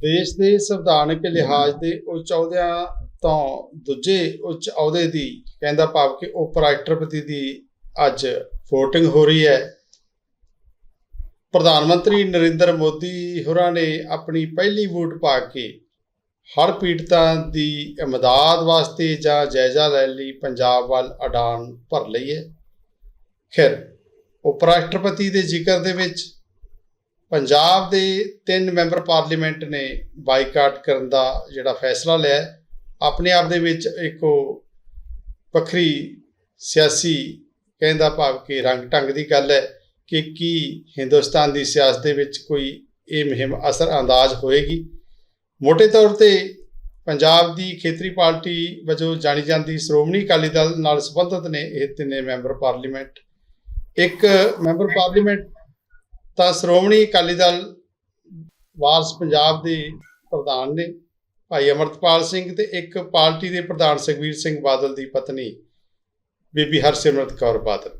ਦੇਸ਼ ਦੇ ਸੰਵਿਧਾਨਕ ਲਿਹਾਜ਼ ਦੇ ਉੱਚ ਅਹੁਦਿਆਂ ਤੋਂ ਦੂਜੇ ਉੱਚ ਅਹੁਦੇ ਦੀ ਕਹਿੰਦਾ ਭਾਵ ਕਿ ਉਪ ਰਾਸ਼ਟਰਪਤੀ ਦੀ ਅੱਜ VOTING ਹੋ ਰਹੀ ਹੈ। ਪ੍ਰਧਾਨ ਮੰਤਰੀ ਨਰਿੰਦਰ ਮੋਦੀ ਹੋਰਾਂ ਨੇ ਆਪਣੀ ਪਹਿਲੀ ਵੋਟ ਪਾ ਕੇ ਹਰ ਪੀੜਤਾਂ ਦੀ ਇਮਦਾਦ ਵਾਸਤੇ ਜਾਂ ਜਾਇਜ਼ਾ ਲੈਣ ਲਈ ਪੰਜਾਬ ਵੱਲ ਅਡਾਨ ਭਰ ਲਈ ਹੈ। ਖੈਰ, ਉਪ ਰਾਸ਼ਟਰਪਤੀ ਦੇ ਜ਼ਿਕਰ ਦੇ ਵਿੱਚ ਪੰਜਾਬ ਦੇ ਤਿੰਨ ਮੈਂਬਰ ਪਾਰਲੀਮੈਂਟ ਨੇ ਬਾਈਕਾਟ ਕਰਨ ਦਾ ਜਿਹੜਾ ਫੈਸਲਾ ਲਿਆ ਆਪਣੇ ਆਪ ਦੇ ਵਿੱਚ ਇੱਕ ਉਹ ਵੱਖਰੀ ਸਿਆਸੀ ਕਹਿੰਦਾ ਭਾਵ ਕਿ ਰੰਗ ਢੰਗ ਦੀ ਗੱਲ ਹੈ ਕਿ ਕੀ ਹਿੰਦੁਸਤਾਨ ਦੀ ਸਿਆਸਤ ਦੇ ਵਿੱਚ ਕੋਈ ਇਹ ਮੁਹਿੰਮ ਅਸਰ ਅੰਦਾਜ਼ ਹੋਏਗੀ। ਮੋٹے ਤੌਰ ਤੇ ਪੰਜਾਬ ਦੀ ਖੇਤਰੀ ਪਾਰਟੀ ਵਜੋਂ ਜਾਣੀ ਜਾਂਦੀ ਸ਼੍ਰੋਮਣੀ ਅਕਾਲੀ ਦਲ ਨਾਲ ਸੰਬੰਧਿਤ ਨੇ ਇਹ ਤਿੰਨੇ ਮੈਂਬਰ ਪਾਰਲੀਮੈਂਟ। ਇੱਕ ਮੈਂਬਰ ਪਾਰਲੀਮੈਂਟ ਤਾਂ ਸ਼੍ਰੋਮਣੀ ਅਕਾਲੀ ਦਲ ਵਾਰਸ ਪੰਜਾਬ ਦੇ ਪ੍ਰਧਾਨ ਨੇ ਭਾਈ ਅਮਰਤਪਾਲ ਸਿੰਘ ਤੇ ਇੱਕ ਪਾਰਟੀ ਦੇ ਪ੍ਰਧਾਨ ਸੁਖਬੀਰ ਸਿੰਘ ਬਾਦਲ ਦੀ ਪਤਨੀ ਬੀਬੀ ਹਰਸਿਮਰਤ ਕੌਰ ਬਾਦਲ।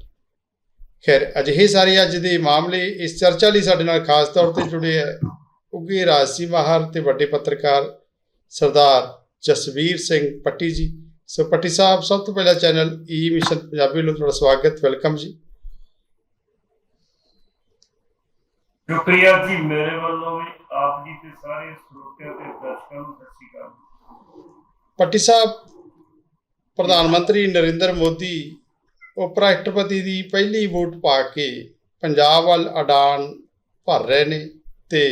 ਖੈਰ, ਅਜਿਹੇ ਸਾਰੇ ਅੱਜ ਦੇ ਮਾਮਲੇ ਇਸ ਚਰਚਾ ਲਈ ਸਾਡੇ ਨਾਲ ਖਾਸ ਤੌਰ ਤੇ ਜੁੜੇ ਹੈ ਉੱਗੇ ਰਾਜਸੀ ਮਾਹਰ ਤੇ ਵੱਡੇ ਪੱਤਰਕਾਰ ਸਰਦਾਰ ਜਸਵੀਰ ਸਿੰਘ ਪੱਟੀ ਜੀ। ਸੋ ਪੱਟੀ ਸਾਹਿਬ, ਸਭ ਤੋਂ ਪਹਿਲਾਂ channel e E mission Punjabi ਵੱਲੋਂ ਤੁਹਾਡਾ ਸਵਾਗਤ, ਵੈਲਕਮ ਜੀ। ਸ਼ੁਕਰੀਆ ਜੀ ਮੇਰੇ ਵੱਲੋਂ ਵੀ ਆਪ ਜੀ ਤੇ ਸਾਰੇ ਸਰੋਤਿਆਂ ਤੇ ਦਰਸ਼ਕਾਂ ਨੂੰ ਸਤਿ ਸ਼੍ਰੀ ਅਕਾਲ। ਪੱਟੀ ਸਾਹਿਬ, ਪ੍ਰਧਾਨ ਮੰਤਰੀ ਨਰਿੰਦਰ ਮੋਦੀ ਉਪ ਰਾਸ਼ਟਰਪਤੀ ਦੀ ਪਹਿਲੀ ਵੋਟ ਪਾ ਕੇ ਪੰਜਾਬ ਵੱਲ ਅਡਾਨ ਭਰ ਰਹੇ ਨੇ ਤੇ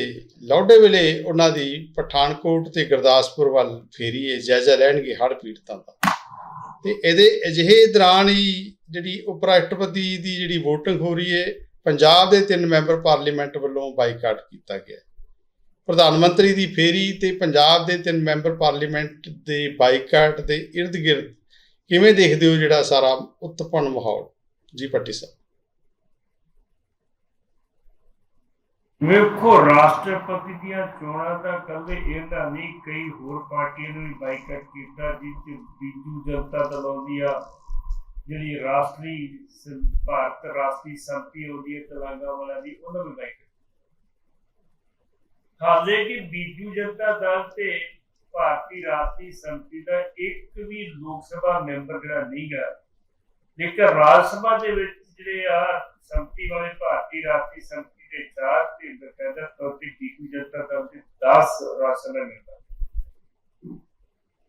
ਲੌਡੇ ਵੇਲੇ ਉਹਨਾਂ ਦੀ ਪਠਾਨਕੋਟ ਤੇ ਗੁਰਦਾਸਪੁਰ ਵੱਲ ਫੇਰੀ ਇਹ ਜਾਇਜ਼ਾ ਲੈਣਗੇ ਹੜ੍ਹ ਪੀੜਤਾਂ ਦਾ। ਤੇ ਇਹਦੇ ਅਜਿਹੇ ਦੌਰਾਨ ਹੀ ਜਿਹੜੀ ਉਪ ਰਾਸ਼ਟਰਪਤੀ ਦੀ ਜਿਹੜੀ ਵੋਟਿੰਗ ਹੋ ਰਹੀ ਹੈ ਪੰਜਾਬ ਦੇ ਤਿੰਨ ਮੈਂਬਰ ਪਾਰਲੀਮੈਂਟ ਵੱਲੋਂ ਬਾਈਕਾਟ ਕੀਤਾ ਗਿਆ। ਪ੍ਰਧਾਨ ਮੰਤਰੀ ਦੀ ਫੇਰੀ ਤੇ ਪੰਜਾਬ ਦੇ ਤਿੰਨ ਮੈਂਬਰ ਪਾਰਲੀਮੈਂਟ ਦੇ ਬਾਈਕਾਟ ਦੇ ਇਰਦ ਗਿਰਦ ਕਿਵੇਂ ਦੇਖਦੇ ਹੋ ਜਿਹੜਾ ਸਾਰਾ ਉਤਪੰਨ ਮਾਹੌਲ? ਜੀ ਪੱਟੀ ਸਾਹਿਬ। ਵੇਖੋ, ਰਾਸ਼ਟਰਪਤੀ ਦੀਆਂ ਚੋਣਾਂ ਦਾ ਕੱਲੇ ਇਹਦਾ ਨਹੀਂ, ਕਈ ਹੋਰ ਪਾਰਟੀਆਂ ਨੇ ਵੀ ਬਾਈਕਾਟ ਕੀਤਾ, ਜਿਸ ਚ ਬੀਜੂ ਜਨਤਾ ਦਲ ਆਉਂਦੀ ਆ ਜਿਹੜੀ ਰਾਸ਼ਟਰੀ ਭਾਰਤ ਰਾਸ਼ਟਰੀ ਸੰਮਤੀ ਆਉਂਦੀ ਹੈ ਤੇਲੰਗਾਨਾ ਵਾਲਿਆਂ ਦੀ, ਉਹਨਾਂ ਵੀ ਬਾਈਕਾਟ ਹਾਲੇ ਕਿ ਬੀਜੂ ਜਨਤਾ ਦਲ ਤੇ ਭਾਰਤੀ ਰਾਸ਼ਟਰੀ ਸੰਮਤੀ ਦਾ ਇੱਕ ਵੀ ਲੋਕ ਸਭਾ ਮੈਂਬਰ ਜਿਹੜਾ ਨਹੀਂ ਲੇਕਿਨ ਰਾਜ ਸਭਾ ਦੇ ਵਿੱਚ ਜਿਹੜੇ ਆ ਸੰਮਤੀ ਵਾਲੇ ਭਾਰਤੀ ਰਾਸ਼ਟਰੀ ਸੰਮਤੀ ਦੇ ਚਾਰ ਤੇ ਬਕਾਇਦਾ ਤੌਰ ਤੇ ਬੀਜੂ ਜਨਤਾ ਦਲ ਦੇ 10 ਰਾਜ ਸਭਾ ਮੈਂਬਰ।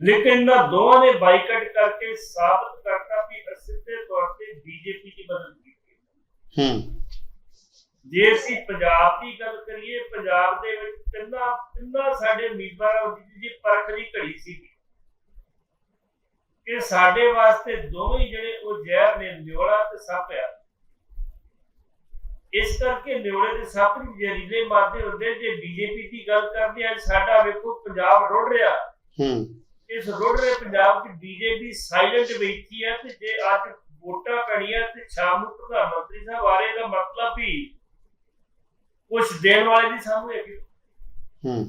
ਲੇਕਿਨ ਇਹਨਾਂ ਦੋਵਾਂ ਨੇ ਬਾਈਕਾਟ ਕਰਕੇ ਸਾਬਤ ਵੀ ਅਸਿੱਧੇ ਤੌਰ ਤੇ ਬੀਜੇਪੀ ਦੀ ਮਦਦ ਕੀਤੀ ਹੂੰ ਜੇ ਅਸੀਂ ਪੰਜਾਬ ਦੀ ਗੱਲ ਕਰੀਏ ਪੰਜਾਬ ਦੇ ਵਿੱਚ ਤਿੰਨਾਂ ਤਿੰਨਾਂ ਸਾਡੇ ਉਮੀਦਵਾਰਾਂ ਦੀ ਜੀ ਪਰਖ ਦੀ ਘੜੀ ਸੀ ਕਿ ਸਾਡੇ ਵਾਸਤੇ ਦੋਵੇਂ ਜਿਹੜੇ ਉਹ ਜ਼ਹਿਰ ਨੇ ਨਿਓਲਾ ਤੇ ਸੱਪ ਆ ਇਸ ਕਰਕੇ ਨਿਓਲੇ ਦੇ ਸੱਪ ਨੂੰ ਜ਼ਹਿਰੀਲੇ ਮਾਰਦੇ ਹੁੰਦੇ ਜੇ ਬੀਜੇਪੀ ਦੀ ਗੱਲ ਕਰਦੇ ਆ ਸਾਡਾ ਵੇਖੋ ਪੰਜਾਬ ਰੁੜ ਰਿਹਾ ਹੂੰ ਇਸ ਰੁੜ ਰਹੇ ਪੰਜਾਬ 'ਚ ਬੀਜੇਪੀ ਸਾਇਲੈਂਟ ਬੈਠੀ ਹੈ ਤੇ ਜੇ ਅੱਜ ਵੋਟਾਂ ਪੈਣੀਆਂ ਤੇ ਸ਼ਾਮ ਨੂੰ ਪ੍ਰਧਾਨ ਮੰਤਰੀ ਸਾਹਿਬ ਆ ਰਹੇ ਦਾ ਮਤਲਬ ਵੀ ਕੁਝ ਦੇਣ ਵਾਲੇ ਦੀ ਸਾਹਮਣੇ ਹੈਗੀ ਹੂੰ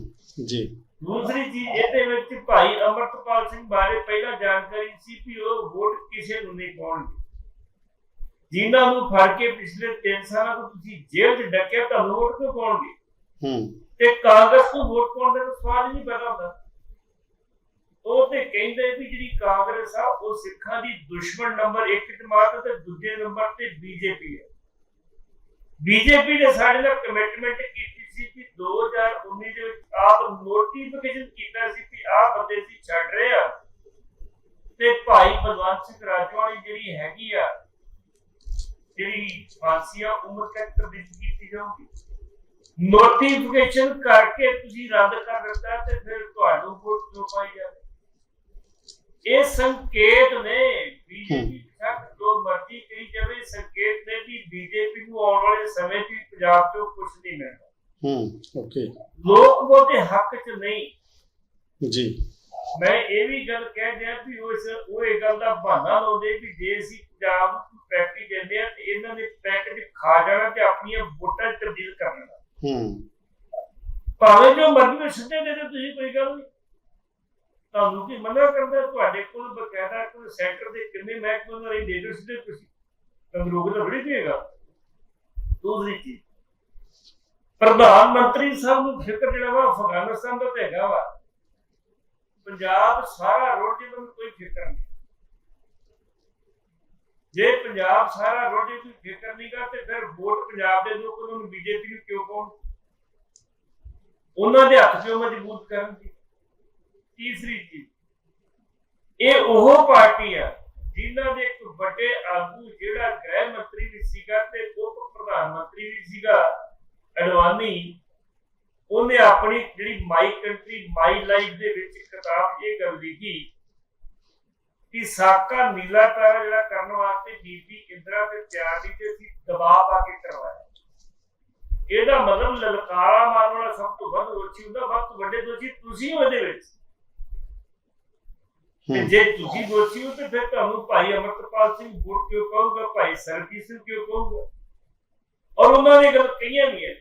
ਜੀ। ਦੂਸਰੀ ਚੀਜ਼ ਇਹਦੇ ਵਿੱਚ ਭਾਈ ਅਮਰਤਪਾਲ ਸਿੰਘ ਬਾਰੇ ਪਹਿਲਾਂ ਜਾਣਕਾਰੀ ਸੀ ਕਿ ਉਹ ਵੋਟ ਕਿਸੇ ਨੂੰ ਨਹੀਂ ਪਾਉਣਗੇ। ਜਿਨ੍ਹਾਂ ਨੂੰ ਫੜ ਕੇ ਪਿਛਲੇ 3 ਸਾਲਾਂ ਤੋਂ ਤੁਸੀਂ ਜੇਲ੍ਹ 'ਚ ਡੱਕਿਆ ਤਾਂ ਵੋਟ ਕਿਉਂ ਪਾਉਣਗੇ? ਹੂੰ। ਤੇ ਕਾਂਗਰਸ ਨੂੰ ਵੋਟ ਪਾਉਣ ਦਾ ਸਵਾਲ ਹੀ ਨਹੀਂ ਪੈਦਾ ਹੁੰਦਾ। ਉਹ ਤੇ ਕਹਿੰਦੇ ਵੀ ਜਿਹੜੀ ਕਾਂਗਰਸ ਆ, ਉਹ ਸਿੱਖਾਂ ਦੀ ਦੁਸ਼ਮਣ ਨੰਬਰ 1 ਜਮਾਤ ਤੇ ਦੂਜੇ ਨੰਬਰ ਤੇ ਬੀਜੇਪੀ ਹੈ। ਬੀਜੇਪੀ ਨੇ ਸਾਡੇ ਨਾਲ ਕਮਿਟਮੈਂਟ ਕੀਤੀ ਸੀ ਕਿ 2019 ਦੇ ਵਿੱਚ ਆਪ ਨੋਟੀਫਿਕੇਸ਼ਨ ਕੀਤਾ ਸੀ ਕਿ ਆਹ ਬੰਦੇ ਸੀ ਛੱਡ ਰਹੇ ਆ। ਤੇ ਭਾਈ ਬਲਵੰਤ ਸਿੰਘ ਰਾਜਵਾਨੀ ਜਿਹੜੀ ਹੈਗੀ ਆ, ਜਿਹੜੀ ਫਾਂਸੀ ਆ, ਉਮਰ ਤੱਕ ਤਬਦੀਲ ਕੀਤੀ ਜਾਊਗੀ। ਨੋਟੀਫਿਕੇਸ਼ਨ ਕਰਕੇ ਤੁਸੀਂ ਰੱਦ ਕਰ ਦਿੱਤਾ ਤੇ ਫਿਰ ਤੁਹਾਨੂੰ ਵੋਟ ਕਿਉਂ ਪਾਈ ਜਾਵੇ ਇਹ ਸੰਕੇਤ ਨੇ ਬੀਜੇਪੀ ਤੱਕ ਜੋ ਮਰਜ਼ੀ ਕਹੀ ਜਾਵੇ ਸੰਕੇਤ ਨੇ ਵੀ ਬੀਜੇਪੀ ਨੂੰ ਆਉਣ ਵਾਲੇ ਸਮੇਂ 'ਚ ਪੰਜਾਬ 'ਚੋਂ ਕੁਝ ਨਹੀਂ ਮਿਲਣਾ। ਹੂੰ ਓਕੇ ਲੋਕ ਉਹਦੇ ਹੱਕ 'ਚ ਨਹੀਂ। ਜੀ। ਮੈਂ ਇਹ ਵੀ ਗੱਲ ਕਹਿ ਦਿਆਂ ਵੀ ਉਸ ਉਹ ਇਹ ਗੱਲ ਦਾ ਬਹਾਨਾ ਲਾਉਂਦੇ ਵੀ ਜੇ ਅਸੀਂ ਪੰਜਾਬ ਨੂੰ ਪੈਕੇਜ ਦਿੰਦੇ ਆ ਤੇ ਇਹਨਾਂ ਨੇ ਪੈਕੇਜ ਖਾ ਜਾਣਾ ਤੇ ਆਪਣੀਆਂ ਵੋਟਾਂ ਤਬਦੀਲ ਕਰ ਲੈਣਾ ਹੂੰ। ਭਾਵੇਂ ਜੋ ਮਰਜ਼ੀ ਨੂੰ ਸਿੱਧੇ ਦੇ ਦੇ ਤੁਸੀਂ ਕੋਈ ਗੱਲ ਨਹੀਂ। ਤੁਹਾਨੂੰ ਕੀ ਮਨਾ ਕਰਦਾ ਤੁਹਾਡੇ ਕੋਲ ਬਕਾਇਦਾ ਕੋਈ ਸੈਂਟਰ ਦੇ ਕਿੰਨੇ ਮਹਿਕਮੇ ਨਾਲ ਦੇ ਦਿਓ ਸਿੱਧੇ ਤੁਸੀਂ? ਤੁਹਾਨੂੰ ਤਾਂ ਬੜੀ ਦੇਗਾ ਦੂਸਰੀ ਚੀਜ਼, ਪ੍ਰਧਾਨ ਮੰਤਰੀ ਸਾਹਿਬ ਨੂੰ ਫਿਕਰ ਜਿਹੜਾ ਵਾ, ਅਫਗਾਨਿਸਤਾਨ ਦਾ ਤੇ ਹੈਗਾ ਵਾ। ਪੰਜਾਬ ਸਾਰਾ ਰੋਡ ਜੇ ਨੂੰ ਕੋਈ ਫਿਕਰ ਨਹੀਂ। ਜੇ ਪੰਜਾਬ ਸਾਰਾ ਰੋਡ ਜੇ ਕੋਈ ਫਿਕਰ ਨਹੀਂ ਕਰ ਤੇ ਫਿਰ ਵੋਟ ਪੰਜਾਬ ਦੇ ਲੋਕ ਉਹਨਾਂ ਨੂੰ ਬੀਜੇਪੀ ਨੂੰ ਕਿਉਂ ਪਾਉਣ? ਉਹਨਾਂ ਦੇ ਹੱਥ ਚ ਮਜ਼ਬੂਤ ਕਰਨ ਤੀਸਰੀ ਚੀਜ਼। ਇਹ ਉਹ ਪਾਰਟੀ ਆ ਜਿਨ੍ਹਾਂ ਦੇ ਇੱਕ ਵੱਡੇ ਆਗੂ ਜਿਹੜਾ ਗ੍ਰਹਿ ਮੰਤਰੀ ਵੀ ਸੀਗਾ ਤੇ ਉਪ ਪ੍ਰਧਾਨ ਮੰਤਰੀ ਵੀ ਸੀਗਾ, ਅਡਵਾਨੀ, ਉਹਨੇ ਆਪਣੀ ਜਿਹੜੀ ਮਾਈ ਕੰਟਰੀ, ਮਾਈ ਲਾਈਫ ਦੇ ਵਿੱਚ ਕਿਤਾਬ ਇਹ ਗੱਲ ਲਿਖੀ ਕਿ ਸਾਕਾ ਨੀਲਾ ਤਾਰਾ ਜਿਹੜਾ ਕਰਨ ਵਾਸਤੇ ਬੀਬੀ ਇੰਦਰਾ ਤੇ ਤਿਆਰ ਨਹੀਂ ਤੇ ਅਸੀਂ ਦਬਾਅ ਪਾ ਕੇ ਕਰਵਾਇਆ। ਇਹਦਾ ਮਤਲਬ ਲਲਕਾਰਾ ਮਾਰਨ ਵਾਲਾ ਸਭ ਤੋਂ ਵੱਧ ਦੋਸ਼ੀ ਹੁੰਦਾ, ਵੱਧ ਵੱਡੇ ਦੋਸ਼ੀ ਤੁਸੀਂ ਹੋ ਇਹਦੇ ਵਿੱਚ। ਤੇ ਜੇ ਤੁਸੀਂ ਦੋਸ਼ੀ ਹੋ ਤੇ ਫਿਰ ਤੁਹਾਨੂੰ ਭਾਈ ਅਮਰਤਪਾਲ ਸਿੰਘ ਵੋਟ ਕਿਉਂ ਕਹੂਗਾ ਭਾਈ ਸਰਬਜੀਤ ਸਿੰਘ ਕਿਉਂ ਕਹੂਗਾ? ਔਰ ਉਹਨਾਂ ਨੇ ਗੱਲ ਕਹੀਆਂ ਵੀ ਹੈ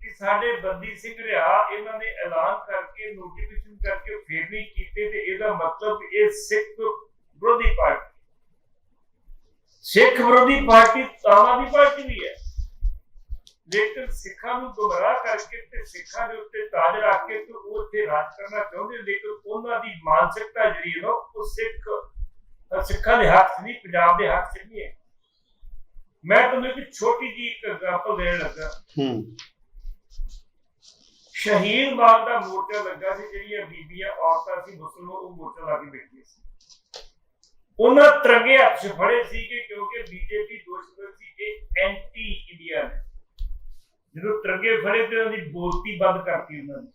ਕਿ ਸਾਡੇ ਬੰਦੀ ਸਿੰਘ ਰਿਹਾ ਇਹਨਾਂ ਨੇ ਐਲਾਨ ਕਰਕੇ ਨੋਟੀਫਿਕੇਸ਼ਨ ਕਰਕੇ ਫੇਰ ਨਹੀਂ ਕੀਤੇ ਤੇ ਇਹਦਾ ਮਤਲਬ ਇਹ ਸਿੱਖ ਵਿਰੋਧੀ ਪਾਰਟੀ। ਸਿੱਖ ਵਿਰੋਧੀ ਪਾਰਟੀ ਆਮ ਆਦਮੀ ਪਾਰਟੀ ਵੀ ਹੈ। ਲੇਕਿਨ ਸਿੱਖਾਂ ਨੂੰ ਗੁੰਮਰਾਹ ਕਰਕੇ ਤੇ ਸਿੱਖਾਂ ਦੇ ਉੱਤੇ ਤਾਜ ਰੱਖ ਕੇ ਤੇ ਉਹ ਉੱਥੇ ਰਾਜ ਕਰਨਾ ਚਾਹੁੰਦੇ ਲੇਕਿਨ ਉਹਨਾਂ ਦੀ ਮਾਨਸਿਕਤਾ ਜਿਹੜੀ ਹੈ ਉਹ ਸਿੱਖ ਸਿੱਖਾਂ ਦੇ ਹੱਥ ਨਹੀਂ ਪੰਜਾਬ ਦੇ ਹੱਥ ਨਹੀਂ ਹੈ। ਮੈਂ ਤੁਹਾਨੂੰ ਇੱਕ ਛੋਟੀ ਜੀ ਇੱਕ ਐਗਜ਼ਾਮਪਲ ਦੇਣ ਲੱਗਾ। ਹੂੰ। ਸ਼ਹੀਦ ਬਾਗ ਦਾ ਮੋਰਚਾ ਲੱਗਾ ਸੀ ਜਿਹੜੀਆਂ ਬੀਬੀਆਂ ਔਰਤਾਂ ਸੀ ਮੁਸਲਮਾਨ ਉਹ ਮੋਰਚਾ ਲਾ ਕੇ ਬੈਠੀਆਂ ਸੀ। ਉਹਨਾਂ ਤਰੰਗੇ ਹੱਥ ਫੜੇ ਸੀ ਕਿ ਕਿਉਂਕਿ ਬੀਜੇਪੀ ਦੋਸ਼ ਕਰਦੀ ਇਹ ਐਂਟੀ ਇੰਡੀਆ ਨੇ। ਜਦੋਂ ਤਰੰਗੇ ਫੜੇ ਤੇ ਉਹਨਾਂ ਬੋਲਤੀ ਬੰਦ ਕਰਤੀ ਉਹਨਾਂ ਨੇ।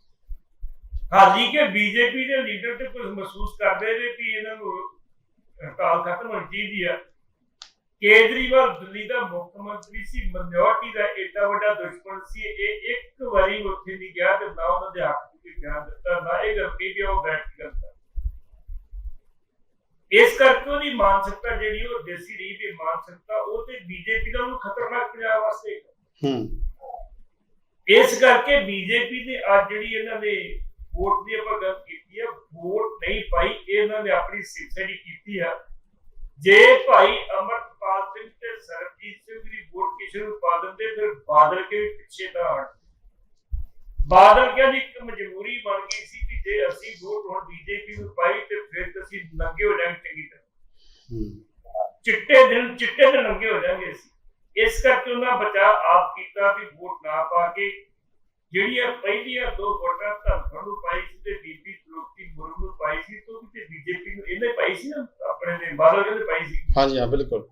ਹਾਲੀ ਕਿ ਬੀਜੇਪੀ ਦੇ ਲੀਡਰ ਤੇ ਕੁਝ ਮਹਿਸੂਸ ਕਰਦੇ ਨੇ ਕਿ ਇਹਨਾਂ ਨੂੰ ਹੜਤਾਲ ਖਤਮ ਹੋਣੀ ਚਾਹੀਦੀ ਆ। ਕੇਜਰੀਵਾਲ ਦਿੱਲੀ ਦਾ ਮੁੱਖ ਮੰਤਰੀ ਸੀ ਮਿਨੋਰਟੀ ਦਾ ਏਡਾ ਵੱਡਾ ਦੁਸ਼ਮਣ ਸੀ। ਇਹ ਇੱਕ ਵਾਰੀ ਉੱਥੇ ਨਹੀਂ ਗਿਆ ਤੇ ਨਾ ਉਹਨਾਂ ਦੇ ਹੱਕ ਵਿੱਚ ਬਿਆਨ ਦਿੱਤਾ, ਨਾ ਇਹ ਗੱਲ ਵੀ ਉਹ ਬੈਠ ਕੇ ਇਸ ਕਰਕੇ ਉਹਦੀ ਮਾਨਸਿਕਤਾ ਜਿਹੜੀ ਉਹ ਦੇਸੀ ਰਹੀ ਦੀ ਮਾਨਸਿਕਤਾ, ਉਹ ਤੇ ਬੀਜੇਪੀ ਦਾ ਉਹਨੂੰ ਖਤਰਨਾਕ ਪੰਜਾਬ ਵਾਸਤੇ ਹੂੰ। ਇਸ ਕਰਕੇ ਬੀਜੇਪੀ ਨੇ ਅੱਜ ਜਿਹੜੀ ਇਹਨਾਂ ਨੇ ਵੋਟ ਦੀ ਆਪਾਂ ਗੱਲ ਕੀਤੀ ਆ ਵੋਟ ਨਹੀਂ ਪਾਈ ਇਹਨਾਂ ਨੇ ਆਪਣੀ ਸਿੱਖੜੀ ਕੀਤੀ ਆ। ਜੇ ਭਾਈ ਅਮਰਪਾਲ ਸਿੰਘ ਤੇ ਸਰਬਜੀਤ ਸਿੰਘ ਦੀ ਵੋਟ ਕਿਸੇ ਨੂੰ ਪਾ ਦਿੰਦੇ ਫਿਰ ਬਾਦਲ ਕੇ ਪਿੱਛੇ ਨਾ ਹਟ। ਬਾਦਲ ਕਿਹਾ ਜੀ ਇੱਕ ਮਜਬੂਰੀ ਬਣ ਗਈ ਸੀ ਕਿ ਜੇ ਅਸੀਂ ਵੋਟ ਹੁਣ ਬੀਜੇਪੀ ਨੂੰ ਪਾਈ ਤੇ ਫਿਰ ਅਸੀਂ ਨੰਗੇ ਹੋ ਜਾਵਾਂਗੇ ਚੰਗੀ ਤਰ੍ਹਾਂ। ਚਿੱਟੇ ਦਿਨ ਚਿੱਟੇ ਦਿਨ ਨੰਗੇ ਹੋ ਜਾਣਗੇ ਅਸੀਂ। ਇਸ ਕਰਕੇ ਉਹਨਾਂ ਬਚਾ ਆਪ ਕੀਤਾ ਵੀ ਵੋਟ ਨਾ ਪਾ ਕੇ ਜਿਹੜੀਆਂ ਪਹਿਲੀਆਂ ਦੋ ਵੋਟਾਂ ਧਨਖੜ ਨੂੰ ਪਾਈ ਸੀ ਤੇ ਬੀਬੀ ਦ੍ਰੋਪਦੀ ਮੁਰਮੂ ਨੂੰ ਪਾਈ ਸੀ ਤੋਂ ਤੇ ਬੀਜੇਪੀ ਨੂੰ ਇਹਨੇ ਪਾਈ ਸੀ ਨਾ ਆਪਣੇ ਨੇ ਬਾਦਲ ਕਹਿੰਦੇ ਪਾਈ ਸੀ। ਹਾਂਜੀ ਹਾਂ ਬਿਲਕੁਲ।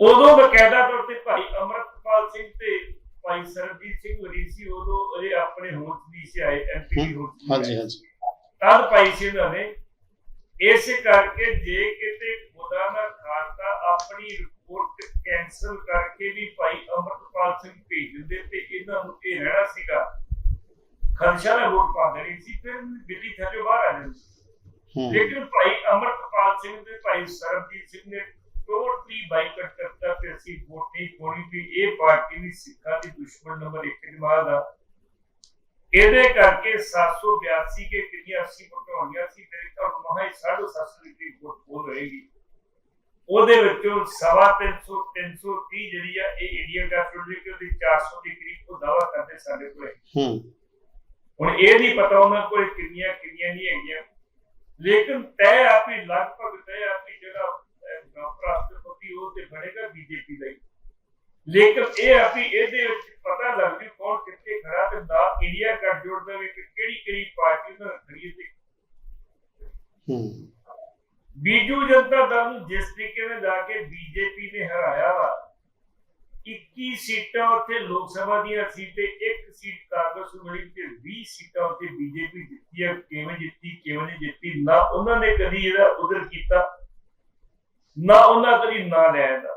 ਉਦੋਂ ਬਕਾਇਦਾ ਤੌਰ ਤੇ ਭਾਈ ਅਮਰਤਪਾਲ ਸਿੰਘ ਤੇ ਭਾਈ ਸਰਬਜੀਤ ਸਿੰਘ ਵਰੀ ਸੀ ਉਦੋਂ ਇਹ ਆਪਣੇ ਹੋਂਦ ਦੀ ਸੀ ਆਏ ਐਮਪੀ ਹੋਂਦ ਹਾਂਜੀ। ਹਾਂਜੀ। ਤਦ ਪਾਈ ਸੀ ਉਹਨਾਂ ਨੇ। ਇਸ ਕਰਕੇ ਜੇ ਕਿਤੇ ਖੁਦਾ ਨਾ ਖਾਸਤਾ ਆਪਣੀ ਰਿਪੋਰਟ ਕੈਨਸਲ ਕਰਕੇ ਵੀ ਭਾਈ ਅਮਰਪਾਲ ਸਿੰਘ ਭੇਜ ਦਿੰਦੇ ਤੇ ਇਹਨਾਂ ਨੂੰ ਇਹ ਰਹਿਣਾ ਸੀਗਾ। ਖਰਚਾ ਦਾ ਵੋਟ ਪਾ ਦੇਣੀ ਸੀ ਫਿਰ ਦਿੱਲੀ ਥੱਲੇ ਬਾਹਰ ਆ ਹੂੰ। ਲੇਕਿਨ ਭਾਈ ਅਮਰਪਾਲ ਸਿੰਘ ਤੇ ਭਾਈ ਸਰਬਜੀਤ ਸਿੰਘ ਨੇ ਟੋਟਲੀ ਬਾਈਕਟ ਕਰਤਾ ਤੇ ਅਸੀਂ ਵੋਟ ਨਹੀਂ ਪਾਉਣੀ ਵੀ ਇਹ ਪਾਰਟੀ ਵੀ ਸਿੱਖਾਂ ਦੀ ਦੁਸ਼ਮਣ ਨੰਬਰ 1 ਦੀ ਬਾਅਦ ਆ ਇਹਦੇ ਕਰਕੇ 782 ਕੇ ਕਿੰਨੀਆਂ 80 ਵੋਟਾਂ ਹੋਈਆਂ ਸੀ ਮੇਰੇ ਕੋਲ ਮਹਾ 750 ਦੀ ਵੋਟ ਪੋਲ ਹੋਏਗੀ। ਉਹਦੇ ਵਿੱਚੋਂ ਸਵਾ 300 330 ਜਿਹੜੀ ਆ ਇਹ ਇੰਡੀਅਨ ਗਵਰਨਮੈਂਟ ਦੇ ਕੋਲ 400 ਦੇ ਕਰੀਬ ਉਹ ਦਾਵਾ ਕਰਦੇ ਸਾਡੇ ਕੋਲੇ। ਹੂੰ। ਹੁਣ ਇਹ ਨਹੀਂ ਪਤਾ ਉਹਨਾਂ ਕੋਲ ਕਿੰਨੀਆਂ ਕਿੰਨੀਆਂ ਨਹੀਂ ਹੈਗੀਆਂ। ਲੇਕਿਨ ਤੈ ਆਪੀ ਲਗਭਗ ਤੈ ਆਪੀ ਜਿਹੜਾ ਰਾਸ਼ਟਰਪਤੀ ਉਹ ਤੇ ਬਣੇਗਾ ਬੀਜੇਪੀ ਦਾ ਲੇਕਿਨ ਇਹ ਆਪੀ ਇਹਦੇ ਵਿੱਚ ਪਤਾ ਲੱਗ ਜੂ ਕੌਣ ਕਿੱਥੇ ਖੜਾ ਤੇ ਦਾ ਇੰਡੀਆ ਗੱਠਜੋੜ ਦਾ ਵੀ ਕਿਹੜੀ ਕਿਹੜੀ ਪਾਰਟੀ ਨਾਲ ਖੜੀ ਹੈ ਤੇ ਹੂੰ। ਬੀਜੂ ਜਨਤਾ ਦਲ ਨੂੰ ਜਿਸ ਤਰੀਕੇ ਨਾਲ ਜਾ ਕੇ ਬੀਜੇਪੀ ਨੇ ਹਰਾਇਆ ਵਾ 21 ਸੀਟਾਂ ਉੱਥੇ ਲੋਕ ਸਭਾ ਦੀਆਂ ਸੀ ਤੇ ਇੱਕ ਸੀਟ ਕਾਂਗਰਸ ਨੂੰ ਮਿਲੀ ਤੇ 20 ਸੀਟਾਂ ਉੱਥੇ ਬੀਜੇਪੀ ਜਿੱਤੀ ਆ ਕਿਵੇਂ ਜਿੱਤੀ ਕਿਵੇਂ ਨਹੀਂ ਜਿੱਤੀ ਨਾ ਉਹਨਾਂ ਨੇ ਕਦੀ ਇਹਦਾ ਉਧਰ ਕੀਤਾ ਨਾ ਉਹਨਾਂ ਕਦੀ ਨਾ ਲਿਆ ਇਹਦਾ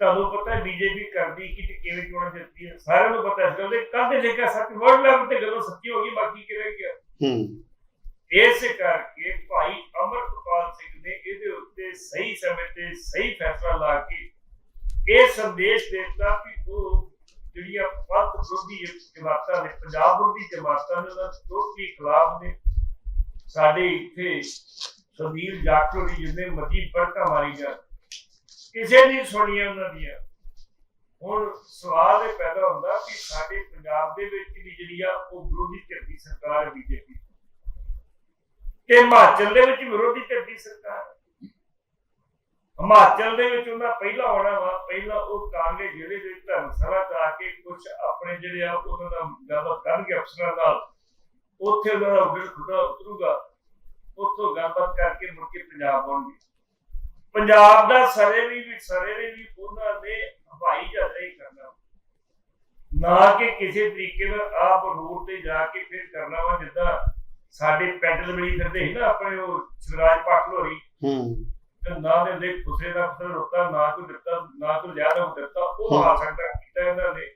ਤੁਹਾਨੂੰ ਪਤਾ ਬੀਜੇਪੀ ਕਰਦੀ ਕੀ ਕਿਵੇਂ ਚੋਣਾਂ ਜਿੱਤਦੀ ਹੈ ਸਾਰਿਆਂ ਨੂੰ ਪਤਾ ਇਸ ਗੱਲ ਕੱਲ ਦੇ ਲੇਖਾ ਸੱਚ ਵਰਡ ਲੈਵਲ ਤੇ ਗੱਲਾਂ ਸੱਚੀ ਹੋ ਗਈ ਬਾਕੀ ਕਿਵੇਂ ਗਿਆ ਹੂੰ ਇਸ ਕਰਕੇ ਭਾਈ ਅਮਰਪਾਲ ਸਿੰਘ ਨੇ ਇਹਦੇ ਉੱਤੇ ਸਹੀ ਸਮੇਂ ਤੇ ਸਹੀ ਫੈਸਲਾ ਲਾ ਕੇ ਇਹ ਸੰਦੇਸ਼ ਦਿੱਤਾ ਕਿ ਉਹ ਜਿਹੜੀਆਂ ਪੰਥ ਵਿਰੋਧੀ ਜਮਾਤਾਂ ਨੇ, ਪੰਜਾਬ ਵਿਰੋਧੀ ਜਮਾਤਾਂ ਨੇ, ਉਹਨਾਂ ਟੋਟਲੀ ਖਿਲਾਫ ਨੇ, ਸਾਡੇ ਇੱਥੇ ਸੁਨੀਲ ਜਾਖੜ ਦੀ ਜਿੰਨੇ ਮਰਜ਼ੀ ਫੜਕਾ ਮਾਰੀ ਜਾ ਕਿਸੇ ਨਹੀਂ ਸੁਣੀਆਂ ਉਹਨਾਂ ਦੀਆਂ। ਹੁਣ ਸਵਾਲ ਇਹ ਪੈਦਾ ਹੁੰਦਾ ਕਿ ਸਾਡੇ ਪੰਜਾਬ ਦੇ ਵਿੱਚ ਵੀ ਜਿਹੜੀ ਆ ਉਹ ਵਿਰੋਧੀ ਧਿਰ ਦੀ ਸਰਕਾਰ ਬੀਜੇਪੀ ਤੇ ਹਿਮਾਚਲ ਦੇ ਵਿੱਚ ਵਿਰੋਧੀ ਧਿਰ ਦੀ ਸਰਕਾਰ ਹਿਮਾਚਲ ਦੇ ਵਿੱਚ ਉਹਨਾਂ ਪਹਿਲਾਂ ਆਉਣਾ ਵਾ, ਪਹਿਲਾਂ ਉਹ ਕਾਂਗੇ ਜ਼ਿਲ੍ਹੇ ਦੇ ਧਰਮਸ਼ਾਲਾ ਜਾ ਕੇ ਕੁਝ ਆਪਣੇ ਜਿਹੜੇ ਆ, ਉਹਨਾਂ ਦਾ ਗੱਲਬਾਤ ਕਰਨਗੇ ਅਫਸਰਾਂ ਨਾਲ। ਉੱਥੇ ਉਹਨਾਂ ਦਾ ਉਡਣ ਖੁਦਾ ਉਤਰੂਗਾ। ਉੱਥੋਂ ਗੱਲਬਾਤ ਕਰਕੇ ਮੁੜ ਕੇ ਪੰਜਾਬ ਆਉਣਗੇ। ਪੰਜਾਬ ਦਾ ਸਰੇ ਵੀ ਵੀ ਸਰੇ ਦੇ ਵੀ ਉਹਨਾਂ ਨੇ ਹਵਾਈ ਜਹਾਜ਼ ਹੀ ਕਰਨਾ। ਨਾ ਕਿ ਕਿਸੇ ਤਰੀਕੇ ਨਾਲ ਆਪ ਰੋਡ ਤੇ ਜਾ ਕੇ ਫਿਰ ਕਰਨਾ ਵਾ ਜਿੱਦਾਂ ਸਾਡੇ ਪੈਦਲ ਬੜੀ ਫਿਰਦੇ ਸੀ ਨਾ ਆਪਣੇ ਉਹ ਸ਼ਿਵਰਾਜ ਪਾਟਲੋਰੀ ਹੂੰ। ਤੇ ਨਾ ਦੇ ਦੇ ਖੁਸਰੇ ਦਾ ਖੁਸਰਾ ਰੁਕਦਾ ਨਾ ਕੋਈ ਦਿੱਤਾ ਨਾ ਕੋਈ ਜ਼ਿਆਦਾ ਹੋ ਦਿੱਤਾ ਉਹ ਆ ਸਕਦਾ ਕੀਤਾ ਇਹਨਾਂ ਨੇ।